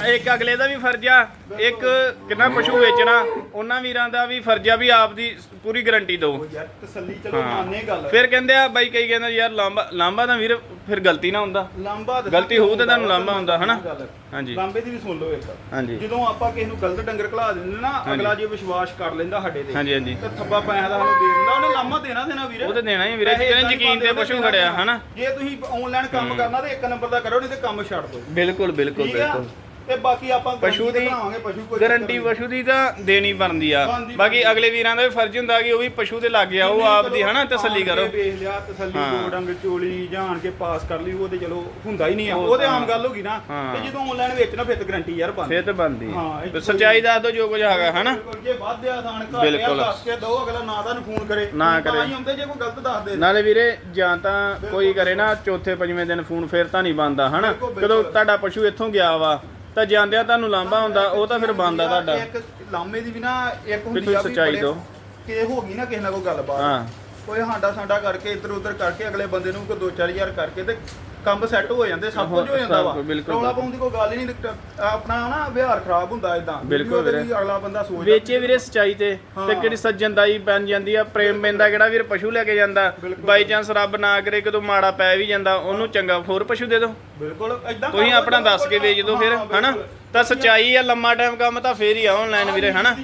ਇੱਕ ਅਗਲੇ ਦਾ ਵੀ ਫਰਜ਼ ਆ ਇੱਕ ਕਿੰਨਾ ਪਸ਼ੂ ਵੇਚਣਾ ਉਹਨਾਂ ਵੀਰਾਂ ਦਾ ਵੀ ਫਰਜ਼ ਆ ਵੀ ਆਪ ਦੀ ਪੂਰੀ ਗਾਰੰਟੀ ਦਿਓ ਉਹ ਯਾਰ ਤਸੱਲੀ ਚਲੋ ਹਾਂ। ਮੰਨੇ ਗੱਲ ਫਿਰ ਕਹਿੰਦੇ ਆ ਬਾਈ ਕਈ ਕਹਿੰਦੇ ਯਾਰ ਲਾਂਬਾ ਲਾਂਬਾ ਤਾਂ ਵੀਰ ਫਿਰ ਗਲਤੀ ਨਾ ਹੁੰਦਾ। ਲਾਂਬਾ ਦੱਸਾਂ ਗਲਤੀ ਹੋਊ ਤੇ ਤੁਹਾਨੂੰ ਲਾਂਭਾ ਹੁੰਦਾ, ਹਨਾ? ਗੱਲ। ਹਾਂਜੀ। ਲਾਂਬੇ ਦੀ ਵੀ ਸੁਣ ਲਓ ਇੱਕ। ਹਾਂਜੀ। ਜਦੋਂ ਆਪਾਂ ਕਿਸੇ ਨੂੰ ਗਲਤ ਡੰਗਰ ਖਲਾ ਦਿੰਦੇ ਨਾ। ਅਗਲਾ ਜੇ ਵਿਸ਼ਵਾਸ ਕਰ ਲੈਂਦਾ ਸਾਡੇ ਤੇ। ਹਾਂਜੀ ਹਾਂਜੀ। ਤੇ ਥੱਬਾ ਪੈਸਾ ਦਾ ਸਾਨੂੰ ਦੇ ਦਿੰਦਾ ਉਹਨੇ ਲਾਮਾ ਦੇਣਾ ਦੇਣਾ ਵੀਰੇ। ਉਹ ਤਾਂ ਦੇਣਾ ਹੀ ਵੀਰੇ ਪੈਸੇ ਜਿਹਨੇ ਏਦਾਂ ਹੀ ਯਕੀਨ ਤੇ ਪਸ਼ੂ ਦੇਣਾ ਖੜਿਆ। ਹਨਾ? ਜੇ ਤੁਸੀਂ ਆਨਲਾਈਨ ਕੰਮ ਕਰਨਾ ਤੇ ਇੱਕ ਨੰਬਰ ਦਾ ਕਰੋ ਨਹੀਂ ਤੇ ਕੰਮ ਛੱਡ ਦਿਓ। ਬਿਲਕੁਲ ਬਿਲਕੁਲ ਠੀਕ ਆ? ਬਿਲਕੁਲ। ਤੇ ਬਾਕੀ ਆਪਾਂ ਪਸ਼ੂ ਦੀ ਬਣਾਵਾਂਗੇ ਪਸ਼ੂ ਕੋਈ ਗਾਰੰਟੀ ਚੱਕਰ ਪਸ਼ੂ ਦੀ ਤਾਂ ਦੇਣੀ ਬਣਦੀ ਆ। ਬਣਦੀ, ਬਾਕੀ ਬਣਦੀ। ਅਗਲੇ ਵੀਰਾਂ ਦਾ ਵੀ ਫਰਜ਼ ਹੁੰਦਾ ਕਿ ਉਹ ਵੀ ਪਸ਼ੂ ਦੇ ਲੱਗ ਗਿਆ ਉਹ ਆਪ ਦੀ ਹਨਾ ਤਸੱਲੀ ਕਰੋ। ਵੇਖ ਲਿਆ ਤਸੱਲੀ ਚੋਲੀ ਜਾਣ ਕੇ ਪਾਸ ਕਰ ਲਈ ਉਹ ਤੇ ਚਲੋ ਹੁੰਦਾ ਹੀ ਨਹੀਂ ਆ। ਉਹ ਤੇ ਆਮ ਗੱਲ ਹੋ ਗਈ ਨਾ। ਤੇ ਜਦੋਂ ਆਨਲਾਈਨ ਵੇਚਣਾ ਫਿਰ ਤੇ ਗਾਰੰਟੀ ਯਾਰ ਬੰਦ ਫੇਰ ਤੇ ਬਣਦੀ। ਹਾਂ, ਤੇ ਇੱਕ ਸੱਚਾਈ ਦੱਸ ਦੋ ਜੋ ਕੁਝ ਹੈਗਾ ਹਨਾ? ਜੇ ਵਾਧਿਆ ਥਾਣ ਘਟਿਆ ਬਿਲਕੁਲ। ਦੱਸ ਕੇ ਦੋ ਅਗਲਾ ਨਾ ਤੁਹਾਨੂੰ ਫੋਨ ਕਰੇ। ਨਾ ਤਾਂ ਕਰੇ। ਹੀ ਹੁੰਦੇ ਜੇ ਕੋਈ ਗਲਤ ਦੱਸ ਦੇ। ਨਾਲੇ ਵੀਰੇ ਜਾਂ ਤਾਂ ਕੋਈ ਕਰੇ ਨਾ ਚੌਥੇ ਪੰਜਵੇਂ ਦਿਨ ਫੋਨ ਫੇਰ ਤਾਂ ਨਹੀਂ ਬੰਦਾ ਹਨਾ? ਬਿਲਕੁਲ, ਬਿਲਕੁਲ। ਕਦੋਂ ਤੁਹਾਡਾ ਪਸ਼ੂ ਇੱਥੋਂ ਗਿਆ ਵਾ ਤਾਂ ਜਾਂਦਿਆਂ ਤੁਹਾਨੂੰ ਲਾਂਭਾ ਹੁੰਦਾ ਉਹ ਤਾਂ ਫਿਰ ਬੰਦਾ ਤੁਹਾਡਾ। ਇੱਕ ਲਾਮੇ ਦੀ ਵੀ ਨਾ ਇੱਕ ਵੀ ਹੁੰਦੀ ਤੁਸੀਂ ਆ ਵੀ ਸੱਚਾਈ ਬੜੇ- ਦਿਓ। ਕਿ ਹੋ ਗਈ ਨਾ ਕਿਸੇ ਨਾਲ ਕੋਈ ਗੱਲਬਾਤ। ਹਾਂ। ਕੋਈ ਹਾਂਡਾ ਸਾਂਡਾ ਕਰਕੇ ਇੱਧਰ ਉੱਧਰ ਕਰਕੇ ਅਗਲੇ ਬੰਦੇ ਨੂੰ ਕੋਈ 2-4000 ਕਰਕੇ ਤੇ ਕੰਮ ਸੈੱਟ ਹੋ ਜਾਂਦੇ ਸਭ ਕੁਝ ਹੋ ਜਾਂਦਾ ਵਾ। ਬਿਲਕੁਲ। ਰੌਲਾ ਪਾਉਣ ਦੀ ਕੋਈ ਗੱਲ ਹੀ ਨਹੀਂ ਆਪਣਾ ਨਾ ਵਿਹਾਰ ਖਰਾਬ ਹੁੰਦਾ ਇਦਾਂ ਬਿਲਕੁਲ ਵੀਰੇ। ਅਗਲਾ ਬੰਦਾ ਸੋਚਦਾ ਵੇਚੇ ਵੀਰੇ ਸਚਾਈ ਤੇ। ਤੇ ਕਿਹੜੀ ਸੱਜਣਦਾਈ ਬਣ ਜਾਂਦੀ ਆ ਪ੍ਰੇਮ ਪੈਂਦਾ ਕਿਹੜਾ ਵੀਰ ਪਸ਼ੂ ਲੈ ਕੇ ਜਾਂਦਾ। ਬਾਈ ਚਾਂਸ ਰੱਬ ਨਾ ਕਰੇ ਕਦੋਂ ਮਾੜਾ ਪੈ ਵੀ ਜਾਂਦਾ ਉਹਨੂੰ ਚੰਗਾ ਹੋਰ ਪਸ਼ੂ ਦੇ ਦਿਓ ਬਿਲਕੁਲ ਇਦਾਂ ਤੁਸੀਂ ਆਪਣਾ ਦੱਸ ਕੇ ਵੇਚ ਦਿਓ ਫਿਰ ਹਨਾ? ਤਾਂ ਸਚਾਈ ਆ ਲੰਮਾ ਟਾਈਮ ਕੰਮ ਤਾਂ ਫੇਰ ਹੀ ਆ ਆਨਲਾਈਨ ਵੀਰੇ ਹਨਾ?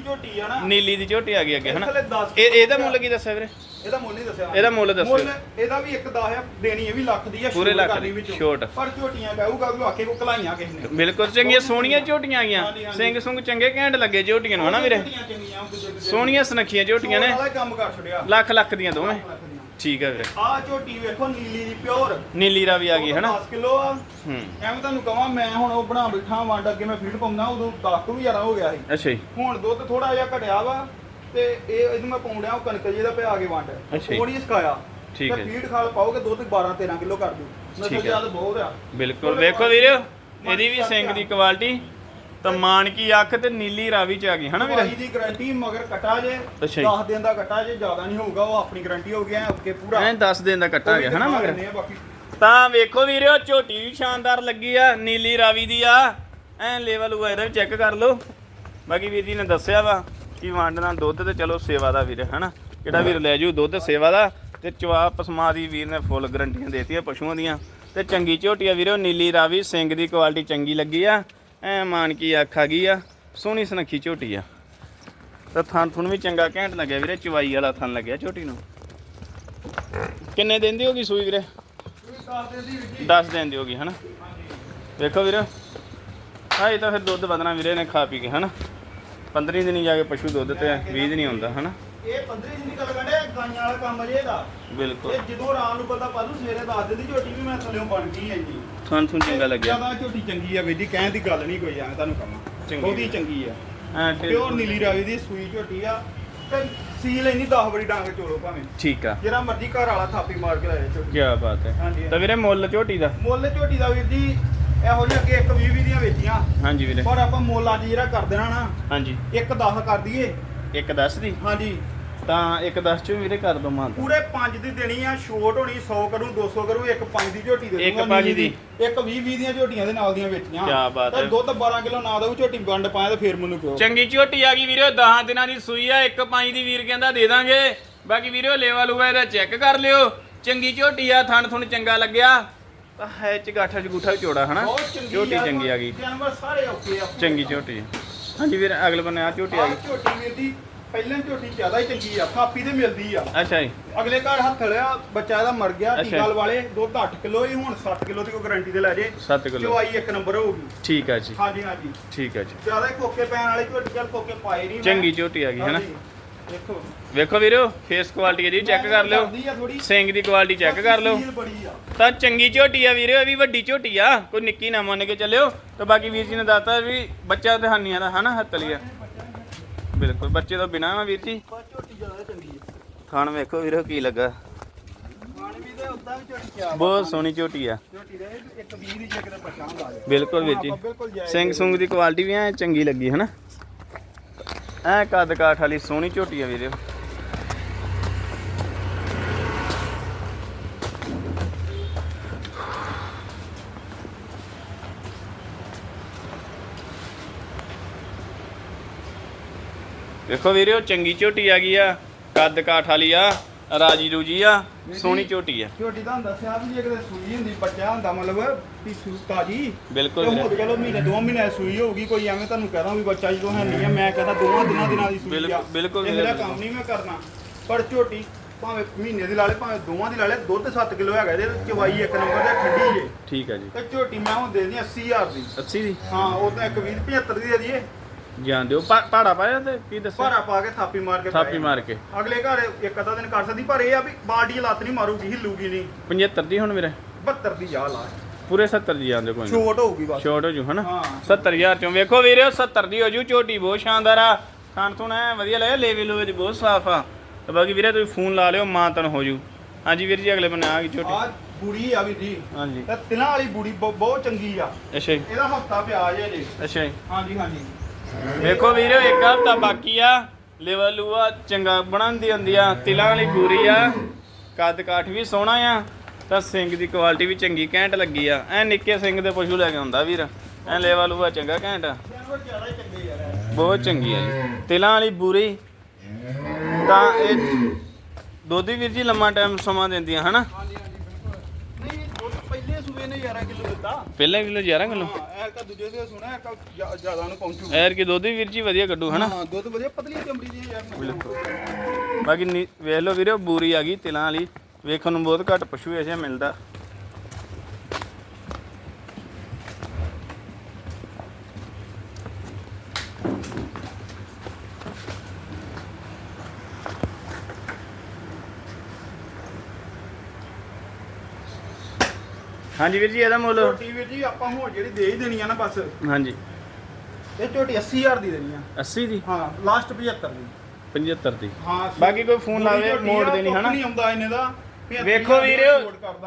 ਨੀਲੀ ਦੀ ਝੋਟੀ ਆ ਗਈ ਅੱਗੇ ਹਨਾ? ਥੱਲੇ 10 ਇਹ ਇਹਦਾ ਮੁੱਲ ਕੀ ਦੱਸਿਆ ਵੀਰੇ? ਇਹਦਾ ਮੁੱਲ ਨਹੀਂ ਦੱਸਿਆ। ਇਹਦਾ ਮੁੱਲ ਦੱਸਿਓ। ਇਹਦਾ ਵੀ ਇੱਕ 10 ਆ ਦੇਣੀ ਇਹ ਵੀ ਲੱਖ ਦੀ ਆ ਪੂਰੇ ਛੋਟ ਲੱਖ ਕਰਨੀ ਦੀ, ਵਿੱਚੋਂ। ਛੋਟ। ਪਰ ਝੋਟੀਆਂ ਕਹੂਗਾ ਵੀ ਆਖੇ ਕੋ ਕਲਾਈਆਂ ਕਿਸ ਨੇ। ਬਿਲਕੁਲ ਚੰਗੀਆਂ ਸੋਹਣੀਆਂ ਝੋਟੀਆਂ ਹਾਂਜੀ, ਗਈਆਂ ਹਾਂਜੀ। ਸਿੰਘ ਸੁੰਗ ਚੰਗੇ ਘੈਂਟ ਲੱਗੇ ਝੋਟੀਆਂ ਨੂੰ ਹਨਾ ਵੀਰੇ? ਝੋਟੀਆਂ ਚੰਗੀਆਂ ਉਹ ਦੂਜੇ ਦੂਜੇ ਸੋਹਣੀਆਂ ਸੁਨੱਖੀਆਂ ਝੋਟੀਆਂ ਨੇ। ਛੋਟ ਵਾਲਾ ਕੰਮ ਕਰ ਛੜਿਆ ਲੱਖ ਲੱਖ ਦੀਆਂ ਦੋਵੇਂ। ਠੀਕ ਆ ਵੀਰੇ। ਆ ਝੋਟੀ ਵੇਖੋ ਨੀਲੀ ਦੀ ਪਿਓਰ। ਨੀਲੀ ਰਾਵੀ ਆ ਗਈ ਹਨਾ? 10 ਕਿਲੋ ਆ। ਹੂੰ। ਐਵੇਂ ਤੁਹਾਨੂੰ ਕਹਾਂ ਮੈਂ ਹੁਣ ਉਹ ਬਣਾ ਬਿਠਾ ਵੰਡ ਅੱਗੇ ਮੈਂ ਫੀਡ ਪਾਉਂਦਾ ਉਦੋਂ 10 ਤੋਂ ਵੀ ਜ਼ਿਆਦਾ ਹੋ ਗਿਆ ਸੀ। ਅੱਛਾ ਜੀ। ਹੁਣ ਦੁੱਧ ਥੋੜਾ ਜਿਹਾ ਘਟਿਆ ਵਾ। ਤੇ ਇਹ ਇਹਨੂੰ ਮੈਂ ਪਾਉਂਦਿਆ ਉਹ ਕਣਕ ਜਿਹਦਾ ਪਿਆ ਕੇ ਵੰਡ। ਅੱਛਾ ਜੀ। ਸਕਾਇਆ। ਠੀਕ ਹੈ। ਫੀਡ ਖਾਲ ਪਾਓਗੇ ਦੁੱਧ 12 13 ਕਿਲੋ ਕਰ ਦੂ ਠੀਕ ਨਸਲ ਹੈ। ਜ਼ਿਆਦਾ ਬਹੁਤ ਆ। ਬਿਲਕੁਲ। ਵੇਖੋ ਵੀਰੇ ਇਹਦੀ ਵੀ ਸਿੰਘ ਦੀ ਕੁਆਲਿਟੀ ਤਾਂ ਮਾਨਕੀ ਅੱਖ ਤੇ ਨੀਲੀ ਰਾਵੀ ਚ ਆ ਗਈ ਹਨਾ ਵੀਰੇ? ਦਵਾਈ ਦੀ ਗਾਰੰਟੀ ਮਗਰ ਕਟਾ ਜੇ ਅੱਛਾ ਜੀ। 10 ਦਿਨ ਦਾ ਕਟਾ ਜੇ ਜ਼ਿਆਦਾ ਨਹੀਂ ਹੋਊਗਾ ਉਹ ਆਪਣੀ ਗਾਰੰਟੀ ਹੋ ਗਿਆ ਓਕੇ ਪੂਰਾ। ਐਂ 10 ਦਿਨ ਦਾ ਕੱਟਾ ਗਿਆ ਹਨਾ ਮਗਰ? ਦਿੰਦੇ ਆ ਬਾਕੀ। ਤਾਂ ਵੇਖੋ ਵੀਰਿਓ ਝੋਟੀ ਵੀ ਸ਼ਾਨਦਾਰ ਲੱਗੀ ਆ ਨੀਲੀ ਰਾਵੀ ਦੀ ਆ। ਐ ਲੈਵਲ ਉਹ ਇਹਦਾ ਚੈੱਕ ਕਰ ਲਓ। ਬਾਕੀ ਵੀਰ ਜੀ ਨੇ ਦੱਸਿਆ ਵਾ। ਕੀ ਵੰਡਣਾ, ਦੁੱਧ ਤੇ ਚਲੋ ਸੇਵਾ ਦਾ ਵੀਰ, ਹਨਾ? ਜਿਹੜਾ ਵੀਰ ਲੈ ਜੂ ਦੁੱਧ ਸੇਵਾ ਦਾ, ਤੇ ਚਵਾ ਪਸਮਾ ਦੀ ਵੀਰ ਨੇ ਫੁੱਲ ਗਰੰਟੀਆਂ ਦੇਤੀਆਂ ਪਸ਼ੂਆਂ ਦੀਆਂ। ਤੇ ਚੰਗੀ ਝੋਟੀ ਆ ਵੀਰੋ, ਨੀਲੀ ਰਾਵੀ, ਸਿੰਘ ਦੀ ਕੁਆਲਿਟੀ ਚੰਗੀ ਲੱਗੀ ਆ। ਐ ਮਾਨ ਕੀ ਅੱਖ ਆ ਗਈ ਆ, ਸੋਹਣੀ ਸੁਨੱਖੀ ਝੋਟੀ ਆ। ਤਾਂ ਥਣ ਥੁਣ ਵੀ ਚੰਗਾ ਘੈਂਟ ਲੱਗਿਆ ਵੀਰੇ, ਚਵਾਈ ਵਾਲਾ ਥਣ ਲੱਗਿਆ ਝੋਟੀ ਨੂੰ। ਕਿੰਨੇ ਦਿਨ ਦੀ ਹੋਗੀ ਸੂਈ ਵੀਰੇ? ਤੁਸੀਂ ਦੱਸ ਦਿੰਦੀ ਵੀਰ ਜੀ 10 ਦਿਨ ਦੀ ਹੋਗੀ ਹਨਾ? ਵੇਖੋ ਵੀਰੇ ਹਾਂ ਇਹ ਤਾਂ ਫਿਰ ਦੁੱਧ ਵਧਣਾ ਵੀਰੇ ਨੇ ਖਾ ਪੀ ਕੇ, ਹਨਾ? 15 ਦਿਨ ਹੀ ਜਾ ਕੇ ਪਸ਼ੂ ਦੁੱਧ ਤੇ 20 ਦਿਨ ਹੀ ਹੁੰਦਾ ਹਨਾ? ਇਹ 15 ਦਿਨ ਦੀ ਗੱਲ ਕਰਦੇ ਗਾਈਆਂ ਵਾਲਾ ਕੰਮ ਜੇ ਇਹਦਾ। ਬਿਲਕੁਲ। ਇਹ ਜਦੋਂ ਰਾਤ ਨੂੰ ਪਤਾ ਪਾਲੂ ਸਵੇਰੇ ਦੱਸ ਦਿੰਦੀ ਝੋਟੀ ਵੀ ਮੈਂ ਥੱਲੇੋਂ ਬਣ ਗਈ ਐ ਜੀ ਥਣ ਥੁਣ ਚੰਗਾ ਲੱਗਿਆ। ਜ਼ਿਆਦਾ ਝੋਟੀ ਚੰਗੀ ਆ ਵੀਰ ਜੀ ਕਹਿਣ ਦੀ ਗੱਲ ਨਹੀਂ ਕੋਈ ਐ ਤੁਹਾਨੂੰ ਕਹਾਂ। ਚੰਗੀ ਬਹੁਤੀ ਚੰਗੀ ਆ। ਹਾਂ ਪਿਓਰ ਨੀਲੀ ਰਾਵੀ ਦੀ ਸੂਈ ਝੋਟੀ ਆ ਤੇ ਸੀਲ ਇੰਨੀ 10 ਬੜੀ ਡਾਂਗ ਚੋਲੋ ਭਾਵੇਂ। ਠੀਕ ਆ। ਜਿਹੜਾ ਮਰਜ਼ੀ ਘਰ ਵਾਲਾ ਥਾਪੀ ਮਾਰ ਕੇ ਲਾਏ ਝੋਟੀ। ਕੀ ਬਾਤ ਹੈ। ਤਾਂ ਵੀਰੇ ਮੁੱਲ ਝੋਟੀ ਦਾ? ਮੁੱਲ ਝੋਟੀ ਦਾ ਵੀਰ ਜੀ ਇਹੋ ਜਿਹੇ ਅੱਗੇ ਇੱਕ 20 20 ਦੀਆਂ ਵੇਚੀਆਂ। ਹਾਂਜੀ ਵੀਰੇ। ਪਰ ਆਪਾਂ ਮੁੱਲ ਅੱਜ ਜਿਹੜਾ ਕਰ ਦੇਣਾ ਨਾ ਹਾਂਜੀ। ਇੱਕ 10 ਕਰ ਦਈਏ। ਇੱਕ 10 ਦੀ? ਹਾਂਜੀ। ਤਾਂ ਇੱਕ 10 ਚ ਵੀਰੇ ਕਰ ਦੋ ਮਾਨ ਪੂਰੇ 5 ਦੀ ਦੇਣੀ ਆ ਛੋਟ ਹੋਣੀ 100 ਕਰੂ 200 ਕਰੂ ਇੱਕ 5 ਦੀ ਝੋਟੀ ਦੇ ਇੱਕ ਦੂੰਗਾ ਪੰਜ ਨੀਲੀ ਦੀ। ਇੱਕ 20 20 ਦੀਆਂ ਝੋਟੀਆਂ ਦੇ ਨਾਲ ਦੀਆਂ ਵੇਚੀਆਂ। ਕਿਆ ਬਾਤ ਤਾਂ ਹੈ। ਦੁੱਧ 12 ਕਿਲੋ ਨਾ ਦਊ ਝੋਟੀ ਵੰਡ ਪਾਇਆ ਤਾਂ ਫੇਰ ਮੈਨੂੰ ਪਿਓ ਚੰਗੀ ਝੋਟੀ ਆ ਗਈ ਵੀਰੇ 10 ਦਿਨਾਂ ਦੀ ਸੂਈ ਆ ਇੱਕ ਪੰਜ ਦੀ ਵੀਰ ਕਹਿੰਦਾ ਦੇ ਦਾਂਗੇ। ਬਾਕੀ ਵੀਰੇ ਲੇਵਾ ਲੂਗਾ ਇਹਦਾ ਚੈੱਕ ਕਰ ਲਿਓ। ਚੰਗੀ ਝੋਟੀ ਆ ਥਣ ਥੁਣ ਚੰਗਾ ਲੱਗਿਆ। ਤਾਂ ਹੈ ਚ ਗਾਠਾ ਚ ਗੂਠਾ ਵੀ ਚੋੜਾ ਹਨਾ? ਝੋਟੀ ਚੰਗੀ ਆ ਗਈ। ਜਾਨਵਰ ਸਾਰੇ ਓਕੇ ਆ ਚੰਗੀ ਝੋਟੀ। ਹਾਂਜੀ ਵੀਰ ਅਗਲੇ ਬੰਨੇ ਆ ਝੋਟੀ ਆ ਗਈ। ਝੋਟੀ ਮਿਲਦੀ ਪਹਿਲਾਂ ਝੋਟੀ ਜ਼ਿਆਦਾ ਹੀ ਚੰਗੀ ਆ ਕਾਪੀ ਤੇ ਮਿਲਦੀ ਆ। ਅੱਛਾ ਜੀ। ਅਗਲੇ ਘਰ ਹੱਥ ਲਿਆ ਬੱਚਾ ਇਹਦਾ ਮਰ ਗਿਆ। ਟੀਕਾਲ ਵਾਲੇ ਦੁੱਧ 8 ਕਿਲੋ ਹੀ ਹੁਣ 7 ਕਿਲੋ ਦੀ ਕੋਈ ਗਾਰੰਟੀ ਤੇ ਲੈ ਜੇ। 7 ਕਿਲੋ। ਚਵਾਈ ਇੱਕ ਨੰਬਰ ਹੋਊਗੀ। ਠੀਕ ਆ ਜੀ। ਹਾਂਜੀ ਹਾਂਜੀ। ਠੀਕ ਆ ਜੀ। ਜ਼ਿਆਦਾ ਕੋਕੇ ਪੈਣ ਵਾਲੀ ਝੋਟੀ ਚੱਲ ਕੋਕੇ ਪਾਏ ਨਹੀਂ। ਚੰਗੀ ਝੋਟੀ ਆ ਗਈ ਹਨਾ? ਦੇਖੋ। ਵੇਖੋ ਵੀਰੋ ਫੇਸ ਕੁਆਲਿਟੀ ਇਹਦੀ ਚੈੱਕ ਕਰ ਲਿਓ। ਕਰਦੀ ਆ ਥੋੜੀ ਸਿੰਘ ਦੀ ਕੁਆਲਿਟੀ ਚੈੱਕ ਕਰ ਲਿਓ। ਬੜੀ ਆ। ਤਾਂ ਚੰਗੀ ਝੋਟੀ ਆ ਵੀਰੇ ਇਹ ਵੀ ਵੱਡੀ ਝੋਟੀ ਆ। ਕੋਈ ਨਿੱਕੀ ਨਾ ਮੰਨ ਕੇ ਚੱਲਿਓ। ਤੇ ਬਾਕੀ ਵੀਰ ਜੀ ਨੇ ਦੱਸਤਾ ਵੀ ਬੱਚਾ ਦਹਾਨੀਆਂ ਦਾ ਹਨਾ ਹੱਤਲੀਆ ਬਿਲਕੁਲ ਬੱਚੇ ਤੋਂ ਬਿਨਾ ਵਾ ਵੀਰ ਜੀ। ਪਰ ਝੋਟੀ ਜ਼ਿਆਦਾ ਚੰਗੀ ਆ। ਖਾਣ ਵੇਖੋ ਵੀਰੋ ਕੀ ਲੱਗਾ। ਖਾਣ ਵੀ ਤੇ ਉਦਾਂ ਵੀ ਝੋਟੀ ਕਿਆ ਵਾ। ਬਹੁਤ ਸੋਹਣੀ ਝੋਟੀ ਆ। ਝੋਟੀ ਦੇ ਇੱਕ 20 ਦੀ ਜੇ ਕਿਤੇ ਬੱਚਾ ਹੁੰਦਾ ਜੇ ਬਿਲਕੁਲ ਵੀਰ ਜੀ। ਬਿਲਕੁਲ ਜਾਇਜ਼ ਸਿੰਘ ਸੁੰਗ ਦੀ ਕੁਆਲਿਟੀ ਵੀ ਐ ਚੰਗੀ ਲੱਗੀ ਹਨਾ। ਐ ਕੱਦ ਕਾਠ ਵਾਲੀ ਸੋਹਣੀ ਝੋਟੀ ਆ ਵੀਰੇ। ਵੇਖੋ ਵੀਰੇ ਚੰਗੀ ਝੋਟੀ ਆ ਗਈ ਆ, ਕੱਦ ਕਾਠ ਵਾਲੀ ਆ। ਰਾਜੀ ਰੂਜੀ ਆ ਸੋਹਣੀ ਝੋਟੀ ਆ। ਝੋਟੀ ਤਾਂ ਦੱਸਿਆ ਵੀ ਜੇ ਕਿਤੇ ਸੂਈ ਹੁੰਦੀ ਬੱਚਾ ਹੁੰਦਾ ਮਤਲਬ ਵੀ ਸੂ ਤਾਜੀ। ਬਿਲਕੁਲ ਤੇ ਵੀਰੇ। ਹੋਰ ਚਲੋ ਮਹੀਨੇ ਦੋ ਮਹੀਨੇ ਦੀ ਸੂਈ ਹੋਊਗੀ ਕੋਈ ਐਵੇਂ ਤੁਹਾਨੂੰ ਕਹਦਾ ਵੀ ਬੱਚਾ ਜਦੋਂ ਹੈ ਨਹੀਂ ਆ ਮੈਂ ਕਹਿੰਦਾ ਦੋਵਾਂ ਦਿਨਾਂ ਦਿਨਾਂ ਦੀ ਸੂਈ ਆ। ਬਿਲਕੁਲ- ਬਿਲਕੁਲ ਇਹ ਮੇਰਾ। ਕੰਮ ਨਹੀਂ ਮੈਂ ਕਰਨਾ। ਪਰ ਝੋਟੀ ਭਾਵੇਂ ਮਹੀਨੇ ਦੀ ਲਾ ਲੇ ਭਾਵੇਂ ਦੋਵਾਂ ਦੀ ਲਾ ਲੇ ਦੁੱਧ 7 ਕਿਲੋ ਹੈਗਾ ਇਹਦੇ ਚਵਾਈ ਇੱਕ ਨੰਬਰ ਤੇ ਠੰਡੀ ਜੇ। ਠੀਕ ਆ ਜੀ। ਤੇ ਝੋਟੀ ਮੈਂ ਹੁਣ ਦੇ ਦਿੰਦੀ 80000 ਦੀ। 80 ਦੀ? ਹਾਂ ਉਹ ਤਾਂ ਇੱਕ 20 75 ਦੀ ਦੇ ਦਈਏ। ਜਾਣ ਦਿਓ। ਪਾ- ਪਹਾੜਾ ਪਾਇਆ ਤੇ ਕੀ ਦੱਸਿਆ ਭਾਰਾ ਪਾ ਕੇ ਥਾਪੀ ਮਾਰ ਕੇ ਥਾਪੀ ਮਾਰ ਕੇ। ਅਗਲੇ ਘਰ ਇੱਕ ਅੱਧਾ ਦਿਨ ਕਰ ਸਕਦੀ ਪਰ ਇਹ ਆ ਵੀ ਬਾਲਟੀ ਲੱਤ ਨਹੀਂ ਮਾਰੂਗੀ ਹਿੱਲੂਗੀ ਨਹੀਂ 75 ਦੀ ਹੁਣ ਮੇਰੇ 72 ਦੀ ਜਾ ਲਾ ਪੂਰੇ 70 ਦੀ ਜਾਂਦੇ ਕੋਈ ਨਾ ਛੋਟ ਹੋਊਗੀ ਬਸ। ਛੋਟ ਹੋ ਜੂ ਹਨਾ? ਹਾਂ। 70000 ਚੋਂ ਵੇਖੋ ਵੀਰੇ 70 ਦੀ ਹੋ ਜੂ ਝੋਟੀ ਬਹੁਤ ਸ਼ਾਨਦਾਰ ਆ। ਖਾਣ ਤੋਂ ਐ ਵਧੀਆ ਲੱਗਿਆ ਲੇਵੇ ਲੋਵੇ ਦੀ ਬਹੁਤ ਸਾਫ਼ ਆ। ਤੇ ਬਾਕੀ ਵੀਰੇ ਤੁਸੀਂ ਫੋਨ ਲਾ ਲਿਓ ਮਾਂ ਤਨ ਹੋ ਜੂ। ਹਾਂਜੀ ਵੀਰ ਜੀ ਅਗਲੇ ਬੰਨੇ ਆ ਗਈ ਝੋਟੀ। ਆ ਬੁੜੀ ਆ ਵੀ ਜੀ। ਹਾਂਜੀ। ਤੇ ਤਿਲਾਂ ਵਾਲੀ ਬੁੜੀ ਬਹੁਤ ਚੰਗੀ ਆ। ਅੱਛਾ ਜੀ। ਇਹਦਾ ਹਫਤਾ ਪਿਆ ਜੇ ਜੀ ਅੱਛਾ ਜੀ। ਹਾਂਜੀ ਹਾਂਜੀ। ਵੇਖੋ ਵੀਰੇ, ਇੱਕ ਹਫਤਾ ਬਾਕੀ ਆ। ਲੈਵਲ ਲੂਆ ਚੰਗਾ ਬਣਾਉਂਦੀ ਹੁੰਦੀ ਆ। ਤਿਲਾਂ ਵਾਲੀ ਪੂਰੀ ਆ। ਕੱਦ ਕਾਠ ਵੀ ਸੋਹਣਾ ਆ। ਤਾਂ ਸਿੰਘ ਦੀ ਕੁਆਲਿਟੀ ਵੀ ਚੰਗੀ ਘੈਂਟ ਲੱਗੀ ਆ। ਐ ਨਿੱਕੇ ਸਿੰਘ ਦੇ ਪਸ਼ੂ ਲੈ ਕੇ ਆਉਂਦਾ ਵੀਰ। ਐ ਲੈਵਲ ਲੂਆ ਚੰਗਾ ਘੈਂਟ ਆ। ਬਹੁਤ ਚੰਗੀ ਆ ਜੀ। ਤਿਲਾਂ ਵਾਲੀ ਬੂਰੀ। ਤਾਂ ਇਹ ਦੋਧੀ ਵੀਰ ਜੀ ਲੰਮਾ ਟਾਈਮ ਸਮਾਂ ਦਿੰਦੀਆਂ, ਹਨਾ? ਨਹੀਂ ਪਹਿਲੇ ਸੂਬੇ ਨੇ 11 ਕਿਲੋ ਦਿੱਤਾ। ਪਹਿਲਾਂ ਕਿਲੋ 11 ਕਿਲੋ? ਹਾਂ ਐਰ ਕਾ ਦੂਜੇ ਦੇ ਸੁਣਾ ਐਰ ਕਾ ਜ਼ਿਆਦਾ ਨੂੰ ਪਹੁੰਚੂ। ਐਰ ਕੀ ਦੋਧੀ ਵੀਰ ਜੀ ਵਧੀਆ ਕੱਢੂ ਹਨਾ? ਹਾਂ ਦੁੱਧ ਵਧੀਆ ਪਤਲੀ ਚਮੜੀ ਦੀ ਯਾਰ ਬਿਲਕੁਲ। ਬਾਕੀ ਵੇਖ ਲਓ ਵੀਰੇ ਬੂਰੀ ਆ ਗਈ ਤਿਲਾਂ ਵਾਲੀ। ਵੇਖਣ ਨੂੰ ਬਹੁਤ ਘੱਟ ਪਸ਼ੂ ਐਸੇ ਮਿਲਦਾ। ਹਾਂਜੀ ਵੀਰ ਜੀ ਇਹਦਾ ਮੁੱਲ? ਝੋਟੀ ਵੀਰ ਜੀ ਆਪਾਂ ਹੁਣ ਜਿਹੜੀ ਦੇ ਹੀ ਦੇਣੀ ਆ ਨਾ ਬਸ। ਹਾਂਜੀ। ਇਹ ਝੋਟੀ 80000 ਦੀ ਦੇਣੀ ਆ। 80 ਦੀ? ਹਾਂ ਲਾਸਟ 75 ਦੀ। 75 ਦੀ। ਹਾਂ ਬਾਕੀ ਕੋਈ ਫੋਨ ਲਾਵੇ, ਮੋੜ ਆ, ਦੇਣੀ, ਹਨਾ? ਨਹੀਂ ਆਉਂਦਾ ਇਹਨੇ ਦਾ। ਵੇਖੋ ਵੀਰ।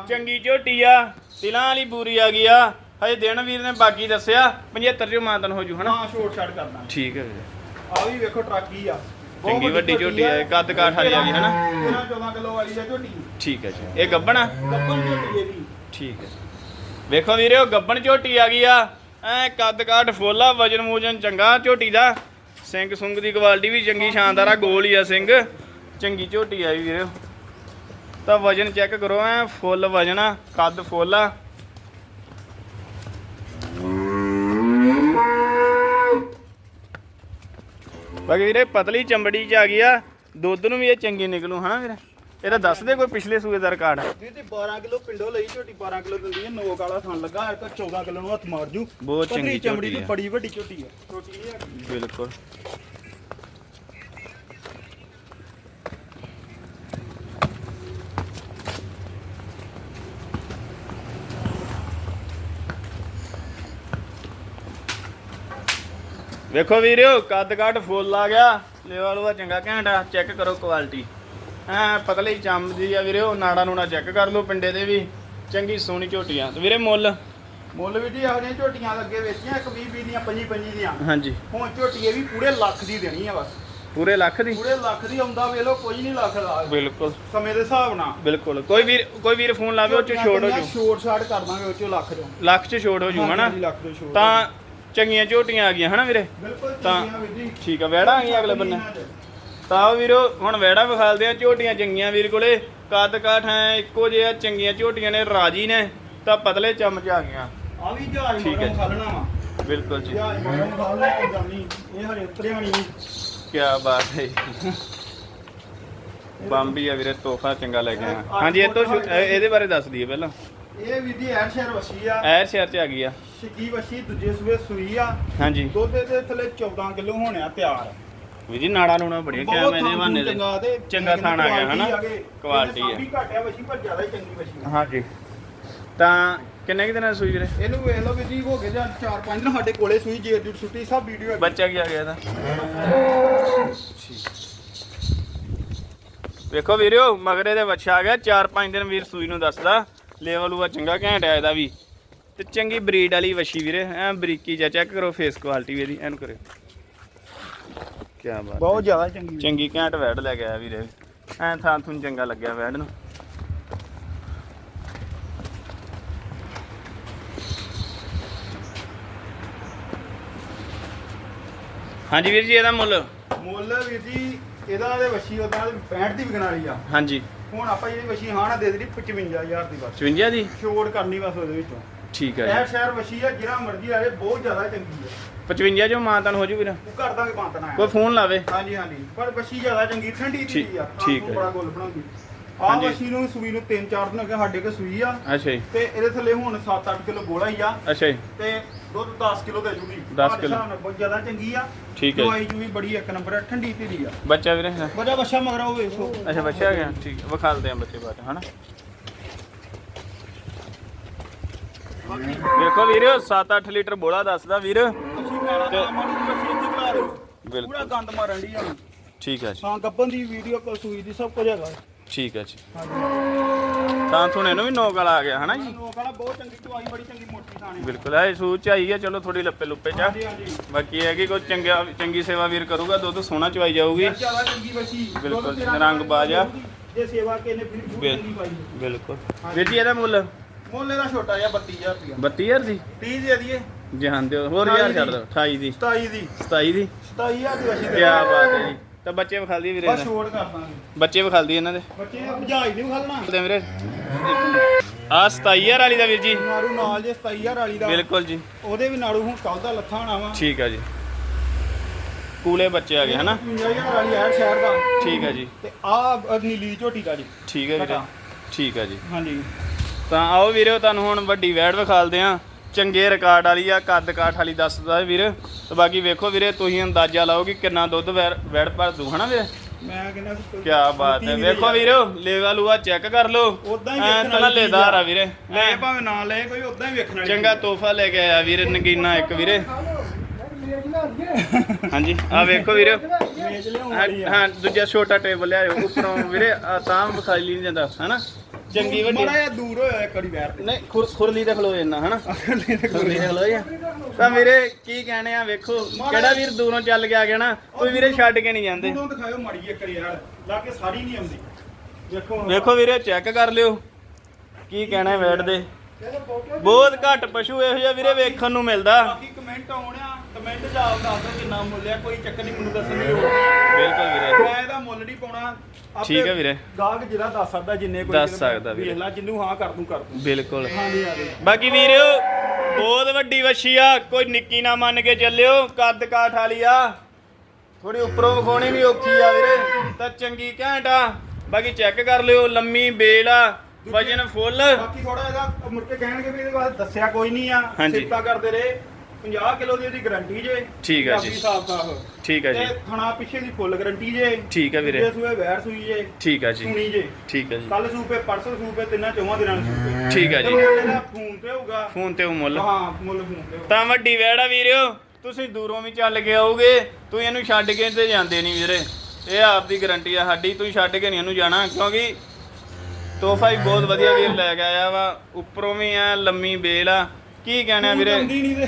ਚੰਗੀ ਝੋਟੀ ਆ। ਤਿਲਾਂ ਵਾਲੀ ਬੂਰੀ ਆ ਗਈ ਆ। ਹਜੇ ਦਿਨ ਵੀਰ ਨੇ ਬਾਕੀ ਦੱਸਿਆ 75 ਚੋਂ ਮਾਤਨ ਹੋ ਜੂ ਹਨਾ? ਹਾਂ ਛੋਟ ਛੱਡ ਕਰ ਦਾਂਗੇ ਠੀਕ ਹੈ ਵੀਰੇ। ਆ ਵੀ ਵੇਖੋ ਟਰਾਕੀ ਆ। ਬਹੁਤ ਚੰਗੀ ਵੱਡੀ ਝੋਟੀ ਆ, ਕੱਦ ਕਾਠ ਵਾਲੀ ਆ ਗਈ, ਹਨਾ? 13 14 ਕਿਲੋ ਵਾਲੀ ਆ ਝੋਟੀ। ਠੀਕ ਹੈ ਜੀ। ਇਹ ਗੱਬਣ ਆ? ਗੱਬਨ ਝੋਟੀ ਇਹ ਵੀ ਠੀਕ ਹੈ ਵੇਖੋ ਵੀਰੇ ਉਹ ਗੱਬਣ ਝੋਟੀ ਆ ਗਈ ਆ। ਐ ਕੱਦ ਕਾਠ ਫੋਲਾ ਵਜਨ ਮੂਜਨ ਚੰਗਾ ਝੋਟੀ ਦਾ। ਸਿੰਘ ਸੁੰਗ ਦੀ ਕੁਆਲਿਟੀ ਵੀ ਚੰਗੀ, ਸ਼ਾਨਦਾਰ ਆ, ਗੋਲ ਹੀ ਆ ਸਿੰਘ। ਚੰਗੀ ਝੋਟੀ ਆ ਵੀਰੇ। ਤਾਂ ਵਜਨ ਚੈੱਕ ਕਰੋ ਐ, ਫੁੱਲ ਵਜਨ ਆ, ਕੱਦ ਫੁੱਲ ਆ। ਬਾਕੀ ਵੀਰੇ, ਪਤਲੀ ਚੰਬੜੀ ਚ ਆ ਗਈ ਆ। ਦੁੱਧ ਨੂੰ ਵੀ ਇਹ ਚੰਗੀ ਨਿਕਲੂ ਹਨਾ ਵੀਰੇ? ਇਹਦਾ ਦੱਸ ਦੇ ਕੋਈ ਪਿਛਲੇ ਸੂਏ ਦਾ ਰਿਕਾਰਡ। ਤੇ 12 ਕਿਲੋ ਪਿੰਡੋਂ ਲਈ ਝੋਟੀ 12 ਕਿਲੋ ਦਿੰਦੀ ਹੈ ਨੋਕ ਵਾਲਾ ਥਣ ਲੱਗਾ ਇਹ ਤਾਂ 14 ਕਿਲੋ ਨੂੰ ਹੱਥ ਮਾਰ ਜੂ। ਬਹੁਤ ਚੰਗੀ ਚਮੜੀ ਦੀ ਆ। ਬੜੀ ਵੱਡੀ ਝੋਟੀ ਹੈ ਝੋਟੀ ਹੈਗੀ। ਬਿਲਕੁਲ। ਵੇਖੋ ਵੀਰਿਓ ਕੱਦ ਕੱਟ ਫੁੱਲ ਆ ਗਿਆ। ਲੇਵਾ ਲੂਆ ਚੰਗਾ ਘੈਂਟਾ ਚੈੱਕ ਕਰੋ ਕੁਆਲਿਟੀ ਐ ਪਤਲੀ ਚੰਮ ਦੀ ਆ ਵੀਰਿਓ ਨਾੜਾ ਨੂੜਾ ਚੈੱਕ ਕਰ ਲਓ ਪਿੰਡੇ ਦੇ ਵੀ। ਚੰਗੀ ਸੋਹਣੀ ਝੋਟੀਆਂ। ਤੇ ਵੀਰੇ ਮੁੱਲ? ਮੁੱਲ ਵੀ ਜੀ ਜਿਹੀਆਂ ਝੋਟੀਆਂ ਲੱਗੇ ਵੇਚੀਆਂ ਇੱਕ 20 20 ਦੀਆਂ 25 25 ਦੀਆਂ। ਹਾਂਜੀ। ਹੁਣ ਝੋਟੀ ਇਹ ਵੀ ਪੂਰੇ ਲੱਖ ਦੀ ਦੇਣੀ ਆ ਬਸ। ਪੂਰੇ ਲੱਖ ਦੀ? ਪੂਰੇ ਲੱਖ ਦੀ ਆਉਂਦਾ ਵੇਖ ਲਓ ਕੋਈ ਨਹੀਂ ਲੱਖ ਦਾ। ਬਿਲਕੁਲ। ਸਮੇਂ ਦੇ ਹਿਸਾਬ ਨਾਲ। ਬਿਲਕੁਲ। ਕੋਈ ਵੀਰ ਕੋਈ ਵੀਰ ਫੋਨ ਲਾਵੇ ਉਹ ਚ ਛੋੜ ਹੋ ਜੂ। ਛੋਟ ਛਾਟ ਕਰ ਦਾਂਗੇ ਉਹ ਚੋਂ ਲੱਖ ਚੋਂ। ਲੱਖ ਚ ਛੋੜ ਹੋ ਜੂ ਹਨਾ? ਤੋਂ ਚੰਗੀਆਂ ਝੋਟੀਆਂ ਆ ਗਈਆਂ ਹਨਾ ਵੀਰੇ? ਬਿਲਕੁਲ ਤਾਂ- ਵੀਰ ਠੀਕ ਆ ਵੈੜਾ ਆ ਅਗਲੇ ਬੰਨੇ? ਤਾਂ ਵੀਰੋ ਹੁਣ ਵੈੜਾ ਵਿਖਾਲਦੇ ਆ ਝੋਟੀਆਂ ਚੰਗੀਆਂ ਵੀਰ ਕੋਲੇ। ਕੱਦ ਕਾਠ ਹੈ ਇੱਕੋ ਜਿਹਾ ਚੰਗੀਆਂ ਝੋਟੀਆਂ ਨੇ ਰਾਜੀ ਨੇ ਤਾਂ ਪਤਲੇ ਚਮਚ ਆ ਗਈਆਂ। ਆ ਵੀ ਜਹਾਜ਼ ਠੀਕ ਹੈ ਮਗਰੋਂ ਜੀ। ਖਾਲਣਾ ਵਾ। ਬਿਲਕੁਲ ਜੀ। ਜਹਾਜ਼ ਮਗਰੋਂ ਖਾਲਣਾ ਕੋਈ ਗੱਲ ਨਹੀਂ। ਇਹ ਹਰੇ ਉਤਰਿਆ ਨਹੀਂ। ਕੀ ਬਾਤ ਹੈ ਜੀ। ਬੰਬੀ ਆ ਵੀਰੇ ਤੋਹਫਾ ਚੰਗਾ ਲੈ ਕੇ ਆਇਆ। ਹਾਂਜੀ ਇਹ ਤੋਂ ਸ਼ੁ- ਇਹ- ਇਹਦੇ ਬਾਰੇ ਦੱਸ ਦਈਏ ਪਹਿਲਾਂ। ਇਹ ਵੀ ਦੀ ਐਰ ਸ਼ਹਿਰ ਵਸੀ ਆ। ਐਰ ਸ਼ਹਿਰ ਚ ਆ ਗਈ ਆ। ਸ਼ਕੀ ਵਸੀ ਦੂਜੇ ਸੂਏ ਸੂਈ ਆ। ਹਾਂਜੀ। ਦੁੱਧ ਦੇ ਥੱਲੇ 14 ਕਿਲੋ ਹੋਣਿਆ ਤਿਆਰ। ਵੀ ਜੀ ਨਾੜਾ ਨੂਣਾ ਬੜੀਆਂ ਕਿਆ ਇਹਦੇ ਬਹਾਨੇ ਦੇ ਚੰਗਾ ਤੇ ਚੰਗਾ ਥਾਣ ਆ ਗਿਆ ਹਨਾ ਕੁਆਲਿਟੀ ਆ। ਹੈ ਵੀ ਘਟਿਆ ਵਸੀ ਪਰ ਜ਼ਿਆਦਾ ਹੀ ਚੰਗੀ ਵਸੀ। ਹਾਂਜੀ। ਤਾਂ ਕਿੰਨੇ ਕਿ ਦਿਨਾਂ ਸੂਈ ਵੀਰੇ? ਇਹਨੂੰ ਵੇਖ ਲਓ ਵੀ ਜੀ ਹੋ ਗਏ ਜਾਂ 4-5 ਦਿਨ ਸਾਡੇ ਕੋਲੇ ਸੂਈ ਜੇ ਦੀ ਛੁੱਟੀ ਸਭ ਵੀਡੀਓ ਬੱਚਾ ਕੀ ਆ ਗਿਆ ਇਹਦਾ? ਵੇਖੋ ਵੀਰਿਓ ਮਗਰੇ ਦੇ ਬੱਚਾ ਆ ਗਿਆ 4-5 ਦਿਨ ਵੀਰ ਸੂਈ ਨੂੰ ਦੱਸਦਾ ਲੈਵਲ ਉਹ ਚੰਗਾ ਘੈਂਟ ਆ ਇਹਦਾ ਵੀ। ਤੇ ਚੰਗੀ ਬਰੀਡ ਵਾਲੀ ਵਸ਼ੀ ਵੀਰੇ ਐ ਬਰੀਕੀ ਜਾਂ ਚੈੱਕ ਕਰੋ ਫੇਸ ਕੁਆਲਿਟੀ ਇਹਦੀ ਐਨ ਕੀ ਬਾਤ ਬਹੁਤ ਜ਼ਿਆਦਾ ਚੰਗੀ ਚੰਗੀ ਘੈਂਟ ਵੈੜ ਲੈ ਕੇ ਆਇਆ ਵੀਰੇ। ਐ ਥਾਂ ਥੁੰ ਚੰਗਾ ਲੱਗਿਆ ਵੈੜ ਨੂੰ। ਹਾਂਜੀ ਵੀਰ ਜੀ ਇਹਦਾ ਮੁੱਲ? ਮੁੱਲ ਵੀਰ ਜੀ ਇਹਦਾ ਦੇ ਵਸੀ ਉਹਦਾ 65 ਦੀ ਵਿਕਣ ਵਾਲੀ ਆ। ਹਾਂਜੀ। ਹੁਣ ਆਪਾਂ ਜਿਹੜੀ ਵਸੀ ਹਾਣਾ ਦੇ ਦੇਣੀ 55000 ਦੀ ਬਸ। 54 ਦੀ? ਛੋੜ ਕਰਨੀ ਬਸ ਉਹਦੇ ਵਿੱਚੋਂ। ਠੀਕ ਹੈ ਇਹ ਜੀ। ਸ਼ਹਿਰ ਵਸੀ ਆ ਜਿਹੜਾ ਮਰਜ਼ੀ ਆਵੇ ਬਹੁਤ ਜ਼ਿਆਦਾ ਚੰਗੀ ਹੈ 55 ਜੋ ਮਾਨਤਨ ਹੋ ਜੂ ਵੀਰ। ਉਹ ਕਰ ਦਾਂਗੇ ਪਾਂਤਨਾ ਕੋਈ ਫੋਨ ਲਾਵੇ। ਹਾਂਜੀ ਹਾਂਜੀ। ਪਰ ਵਸੀ ਜ਼ਿਆਦਾ ਚੰਗੀ ਠੰਡੀ ਠੀਕ- ਦੀ ਆ। ਠੀਕ ਆਪ ਹੈ। ਬੜਾ ਗੋਲ ਬਣਾਉਂਦੀ। ਆ ਹਾਂਜੀ। ਵਸੀ ਨੂੰ ਸੂਈ ਨੂੰ 3-4 ਦਿਨ ਹੋ ਗਏ ਸਾਡੇ ਕੋਲ ਸੂਈ ਆ। ਅੱਛਾ ਜੀ। ਤੇ ਇਹਦੇ ਥੱਲੇ ਹੁਣ 7-8 ਕਿਲੋ ਗੋਲਾ ਹੀ ਆ। ਅੱਛਾ ਜੀ। ਤੇ ਦੁੱਧ 10 ਕਿਲੋ ਦੇ ਜੂਗੀ। 10 ਸਾਡੇ ਕਿਲੋ। ਹਿਸਾਬ ਨਾਲ ਬਹੁਤ ਜ਼ਿਆਦਾ ਚੰਗੀ ਆ। ਠੀਕ ਹੈ ਜੀ। ਦਵਾਈ ਜੂਗੀ ਬੜੀ ਇੱਕ ਨੰਬਰ ਆ ਠੰਡੀ ਧੀਰੀ ਆ। ਬੱਚਾ ਵੀਰੇ ਹਾਂ। ਬੜਾ ਬੱਚਾ ਮਗਰ ਉਹ ਵੇਖੋ ਅੱਛਾ ਬੱਚਾ ਆ ਗਿਆ। ਠੀਕ ਹੈ ਵਿਖਾਲਦੇ ਆ ਬੱਚੇ ਬਾਅਦ ਹਨਾ? ਵੇਖੋ ਵੀਰ 7-8 ਲੀਟਰ ਬੋਲਾ ਦੱਸਦਾ ਵੀਰ। ਤੇ- ਬਿਲਕੁਲ। ਪੂਰਾ ਗੰਦ ਮਾਰਨ ਦੀ ਆ। ਠੀਕ ਹੈ ਜੀ। ਹਾਂ ਗੱਬਨ ਦੀ ਵੀਡੀਓ ਕੋ ਸੂਈ ਦੀ ਸਭ ਕੁਝ ਹੈਗਾ। ਠੀਕ ਹੈ ਜੀ। ਹਾਂਜੀ। ਤਾਂ ਸੁਣੇ ਨੂੰ ਵੀ ਨੌ ਗਲਾ ਆ ਗਿਆ ਹਨਾ ਜੀ? ਲੋਕ ਵਾਲਾ ਬਹੁਤ ਚੰਗੀ ਦਵਾਈ ਬੜੀ ਚੰਗੀ ਮੋਟੀ ਥਾਣੀ ਬਿਲਕੁਲ ਇਹ ਸੂਚ ਚ ਆਈ ਹੈ ਚਲੋ ਥੋੜੀ ਲੱਪੇ ਲੁੱਪੇ ਚ ਆ। ਹਾਂਜੀ ਹਾਂਜੀ। ਬਾਕੀ ਇਹ ਹੈ ਕਿ ਕੋਈ ਚੰਗਾ ਚੰਗੀ ਸੇਵਾ ਵੀਰ ਕਰੂਗਾ ਦੁੱਧ ਸੋਹਣਾ ਚਵਾਈ ਜਾਊਗੀ। ਯਾਰ ਜ਼ਿਆਦਾ ਚੰਗੀ ਬੱਚੀ। ਬਿਲਕੁਲ, ਦੁੱਧ ਤੇਰਾ ਰੰਗ ਬਾਜ ਆ। ਜੇ ਸੇਵਾ ਕਿਨੇ ਫਿਰ ਬਹੁਤ ਬਿਲ- ਚੰਗੀ ਪਾਈ ਬਿਲਕੁਲ। ਵੀਰ ਜੀ ਇਹਦਾ ਮੁੱਲ? ਮੁੱਲ ਇਹਦਾ ਛੋਟਾ ਜਿਹਾ 32000 ਰੁਪਇਆ 32000 ਦੀ? 30 ਦੇ ਦਈਏ। ਜਹਾਨ ਦਿਓ ਹੋਰ ਯਾਰ ਛੱਡ ਦਿਓ 28 ਦੀ। 27 ਦੀ। 27 ਦੀ? 27000 ਦੀ ਬੱਚੀ ਕੀ ਬਾਤ ਹੈ ਜੀ। ਤਾਂ ਬੱਚੇ ਵਿਖਾਲ ਦੀ ਵੀਰੇ ਬਸ। ਛੋੜ ਕਰ ਦਾਂਗੇ। ਬੱਚੇ ਵਿਖਾਲ ਦੀ ਇਹਨਾਂ ਦੇ। ਬੱਚੇ ਭਜਾਈ ਨਹੀਂ ਖਲਣਾ ਦੇ ਵੀਰੇ। ਆ 27000 ਵਾਲੀ ਦਾ ਵੀਰ ਜੀ। ਨਾੜੂ ਨਾਲ ਜੇ 27000 ਵਾਲੀ ਦਾ। ਬਿਲਕੁਲ ਜੀ। ਉਹਦੇ ਵੀ ਨਾੜੂ ਹੁਣ ਕੱਲ ਦਾ ਲੱਥਾ ਹੋਣਾ ਵਾ। ਠੀਕ ਆ ਜੀ। ਕੂਲੇ ਬੱਚੇ ਆ ਗਏ ਹਨਾ? 55000 ਵਾਲੀ ਹੈ ਸ਼ਹਿਰ ਦਾ। ਠੀਕ ਆ ਜੀ। ਤੇ ਆ ਨੀਲੀ ਝੋਟੀ ਦਾ ਜੀ। ਠੀਕ ਹੈ ਵੀਰੇ। ਠੀਕ ਆ ਜੀ। ਹਾਂਜੀ। ਤਾਂ ਆਓ ਵੀਰੇ ਤੁਹਾਨੂੰ ਹੁਣ ਵੱਡੀ ਵੈੜ ਵਿਖਾਲਦੇ ਆ। ਚੰਗੇ ਰਿਕਾਰਡ ਵਾਲੀ ਆ ਕੱਦ ਕਾਠ ਵਾਲੀ ਦੱਸਦਾ ਵੀਰ। ਤੇ ਬਾਕੀ ਵੇਖੋ ਵੀਰੇ ਤੁਸੀਂ ਅੰਦਾਜ਼ਾ ਲਾਓ ਕਿ ਕਿੰਨਾ ਦੁੱਧ ਵੈੜ ਭਰ ਦੂ ਹਨਾ ਵੀਰੇ? ਮੈਂ ਕਹਿੰਦਾ ਕੀ ਬਾਤ ਹੈ। ਵੇਖੋ ਵੀਰੇ ਲੇਵਾ ਲੂਆ ਚੈੱਕ ਕਰ ਲਓ। ਉਦਾਂ ਹੀ ਵੇਖਣ ਵਾਲੀ ਲੇਦਾਰ ਆ ਵੀਰੇ ਲੈ ਭਾਵੇਂ ਨਾ ਲੈ ਕੋਈ ਉਦਾਂ ਹੀ ਵੇਖਣ ਵਾਲੀ ਚੰਗਾ ਤੋਹਫਾ ਲੈ ਕੇ ਆਇਆ ਵੀਰੇ ਨਗੀਨਾ ਇੱਕ ਵੀਰੇ। ਹਾਂਜੀ ਆ ਵੇਖੋ ਵੀਰੇ। ਹਾਂ ਦੂਜਾ ਛੋਟਾ ਟੇਬਲ ਲਿਆਇਓ ਉੱਪਰੋਂ ਵੀਰੇ ਆ ਤਾਂ ਵਿਖਾਈ ਨਹੀਂ ਜਾਂਦਾ ਹਨਾ? ਚੰਗੀ ਵੱਡੀ। ਮਾੜਾ ਜਿਹਾ ਦੂਰ ਹੋਇਆ ਇੱਕ ਵਾਰੀ ਬੈਠ ਤੇ ਨਹੀਂ ਖੁਰ ਖੁਰਲੀ ਤੇ ਖਲੋ ਜਾਂਦਾ ਹਨਾ? ਖੁਰਲੀ ਤੇ ਖਲੋ ਜਾ ਤਾਂ ਵੀਰੇ ਕੀ ਕਹਿਣੇ ਆ ਵੇਖੋ ਕਿਹੜਾ ਵੀਰ ਦੂਰੋਂ ਚੱਲ ਕੇ ਆ ਗਿਆ ਨਾ ਕੋਈ ਵੀਰੇ ਛੱਡ ਕੇ ਨਹੀਂ ਜਾਂਦੇ। ਦੂਰੋਂ ਦਿਖਾਇਓ ਮਾੜੀ ਇੱਕ ਵਾਰੀ ਯਾਰ ਲਾ ਕੇ ਸਾਰੀ ਨਹੀਂ ਆਉਂਦੀ। ਵੇਖੋ। ਵੇਖੋ ਵੀਰੇ ਚੈੱਕ ਕਰ ਲਿਓ। ਕੀ ਕਹਿਣਾ ਵੈਟ ਦੇ। ਬਹੁਤ ਘੱਟ ਪਸ਼ੂ ਇਹੋ ਜਿਹਾ ਵੀਰੇ ਵੇਖਣ ਨੂੰ ਮਿਲਦਾ। ਬਾਕੀ ਕਮੈਂਟ ਆਉਣਿਆ ਕਮੈਂਟ ਜਵਾਬ ਦੱਸ ਦਿਓ ਕਿੰਨਾ ਮੁੱਲ ਆ ਕੋਈ ਚੱਕਰ ਨਹੀਂ ਮੈਨੂੰ ਦੱਸਣ ਦੀ ਲੋੜ ਬਿਲਕੁਲ ਵੀਰੇ। ਮੈਂ ਇਹਦਾ ਮੁੱਲ ਨਹੀਂ ਪਾਉਣਾ ਠੀਕ ਹੈ ਵੀਰੇ। ਗਾਹਕ ਜਿਹੜਾ ਦੱਸ ਸਕਦਾ ਜਿੰਨੇ ਕੋਈ ਦੱਸ ਸਕਦਾ ਵੀਰੇ। ਵੇਖ ਲੈ ਜਿੰਨੂੰ ਹਾਂ ਕਰ ਦੂੰ ਕਰ ਦੂੰ। ਬਿਲਕੁਲ। ਹਾਂਜੀ ਆ ਗਈ ਬਾਕੀ ਵੀਰਿਓ ਬਹੁਤ ਵੱਡੀ ਵੱਛੀ ਆ। ਕੋਈ ਨਿੱਕੀ ਨਾ ਮੰਨ ਕੇ ਚੱਲਿਓ ਕੱਦ ਕਾਠ ਵਾਲੀ ਆ। ਥੋੜੀ ਉੱਪਰੋਂ ਵਿਖਾਉਣੀ ਵੀ ਔਖੀ ਆ ਵੀਰੇ ਤਾਂ ਚੰਗੀ ਘੈਂਟ ਆ। ਬਾਕੀ ਚੈੱਕ ਕਰ ਲਿਓ ਲੰਮੀ ਬੇਲ ਆ ਵਜਨ ਫੁੱਲ। ਬਾਕੀ ਥੋੜਾ ਇਹਦਾ ਮੁੜ ਕੇ ਕਹਿਣਗੇ ਵੀ ਇਹਦੇ ਬਾਰੇ ਦੱਸਿਆ ਕੋਈ ਨਹੀਂ ਆ। ਸਿਫਤਾਂ ਕਰਦੇ ਰਹੇ। 50 ਕਿਲੋ ਦੀ ਇਹਦੀ ਗਾਰੰਟੀ ਜੇ ਠੀਕ ਆ ਜੀ। ਹਿਸਾਬ ਸਾਫ਼ ਠੀਕ ਹੈ ਜੀ। ਤੇ ਥਣਾ ਪਿੱਛੇ ਦੀ ਫੁੱਲ ਗਾਰੰਟੀ ਜੇ ਠੀਕ ਹੈ ਵੀਰੇ। ਦੂਜੇ ਸੂਏ ਵੈਰ ਸੂਈ ਜੇ ਠੀਕ ਹੈ ਜੀ। ਸੁਣੀ ਜੇ। ਠੀਕ ਹੈ ਜੀ। ਕੱਲ ਸੂਪੇ ਪਰਸੋਂ ਸੂਪੇ ਤਿੰਨਾਂ ਚੌਵਾਂ ਦਿਨਾਂ ਨੂੰ ਸੂਪੇ। ਠੀਕ ਹੈ ਤੇ ਜੀ ਮੁੱਲ ਇਹਦਾ ਫੋਨ ਤੇ ਹੋਊਗਾ। ਫੋਨ ਤੇ ਉਹ ਮੁੱਲ। ਹਾਂ ਮੁੱਲ ਫੋਨ ਤੇ ਹੋਊਗਾ। ਤਾਂ ਵੱਡੀ ਵੈੜਾ ਵੀਰਿਓ ਤੁਸੀਂ ਦੂਰੋਂ ਵੀ ਚੱਲ ਕੇ ਆਓਗੇ ਤੁਸੀਂ ਇਹਨੂੰ ਛੱਡ ਕੇ ਤੇ ਜਾਂਦੇ ਨਹੀਂ ਵੀਰੇ। ਇਹ ਆਪ ਦੀ ਗਾਰੰਟੀ ਆ ਸਾਡੀ ਤੁਸੀਂ ਛੱਡ ਕੇ ਨਹੀਂ ਇਹਨੂੰ ਜਾਣਾ ਕਿਉਂਕਿ ਤੋਹਫਾ ਹੀ ਬਹੁਤ ਵਧੀਆ ਵੀਰ ਲੈ ਕੇ ਆਇਆ ਵਾ। ਉੱਪਰੋਂ ਵੀ ਆ ਲੰਮੀ ਬੇਲ ਆ। ਕੀ ਕਹਿਣਾ ਵੀਰੇ? ਨਹੀਂ ਤੇ।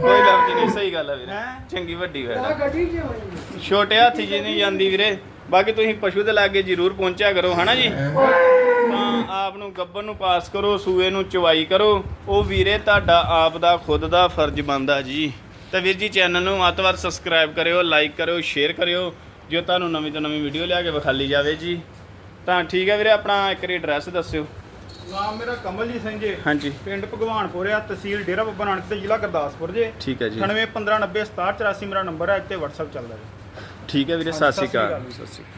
ਕੋਈ ਲਫ਼ਜ਼ ਨਹੀਂ ਸਹੀ ਗੱਲ ਆ ਵੀਰੇ? ਚੰਗੀ ਵੱਡੀ ਗੱਲ ਆ। ਆ ਗੱਡੀ ਚ ਹੋਈ ਛੋਟੇ ਹਾਥੀ ਜੀ ਨਹੀਂ ਜਾਂਦੀ ਵੀਰੇ। ਬਾਕੀ ਤੁਸੀਂ ਪਸ਼ੂ ਦੇ ਲਾਗੇ ਜ਼ਰੂਰ ਪਹੁੰਚਿਆ ਕਰੋ ਹਨਾ ਜੀ? ਤਾਂ ਆਪ ਨੂੰ ਗੱਬਰ ਨੂੰ ਪਾਸ ਕਰੋ ਸੂਏ ਨੂੰ ਚਵਾਈ ਕਰੋ। ਉਹ ਵੀਰੇ ਤੁਹਾਡਾ ਆਪ ਦਾ ਖੁਦ ਦਾ ਫਰਜ਼ ਬਣਦਾ ਜੀ। ਤਾਂ ਵੀਰ ਜੀ ਚੈਨਲ ਨੂੰ ਵੱਧ ਤੋਂ ਵੱਧ ਸਬਸਕ੍ਰਾਈਬ ਕਰਿਓ ਲਾਈਕ ਕਰਿਓ ਸ਼ੇਅਰ ਕਰਿਓ। ਜੋ ਤੁਹਾਨੂੰ ਨਵੀਂ ਤੋਂ ਨਵੀਂ ਵੀਡੀਓ ਲਿਆ ਕੇ ਵਿਖਾਲੀ ਜਾਵੇ ਜੀ। ਤਾਂ ਠੀਕ ਹੈ ਵੀਰੇ ਆਪਣਾ ਇੱਕ ਵਾਰੀ ਐਡਰੈਸ ਦੱਸਿਓ। ਨਾਮ ਮੇਰਾ ਕਮਲਜੀਤ ਸਿੰਘ ਜੀ। ਹਾਂਜੀ। ਪਿੰਡ ਭਗਵਾਨਪੁਰ ਆ ਤਹਿਸੀਲ ਡੇਰਾ ਬੱਬਾ ਨਾਨਕ ਤੇ ਜ਼ਿਲ੍ਹਾ ਗੁਰਦਾਸਪੁਰ ਜੇ। ਠੀਕ ਹੈ ਜੀ। 9815906784 ਮੇਰਾ ਨੰਬਰ ਹੈ ਇੱਥੇ WhatsApp ਚੱਲਦਾ ਜੀ। ਠੀਕ ਹੈ ਵੀਰੇ ਸਤਿ ਸ਼੍ਰੀ ਅਕਾਲ। ਸਤਿ ਸ਼੍ਰੀ ਅਕਾਲ।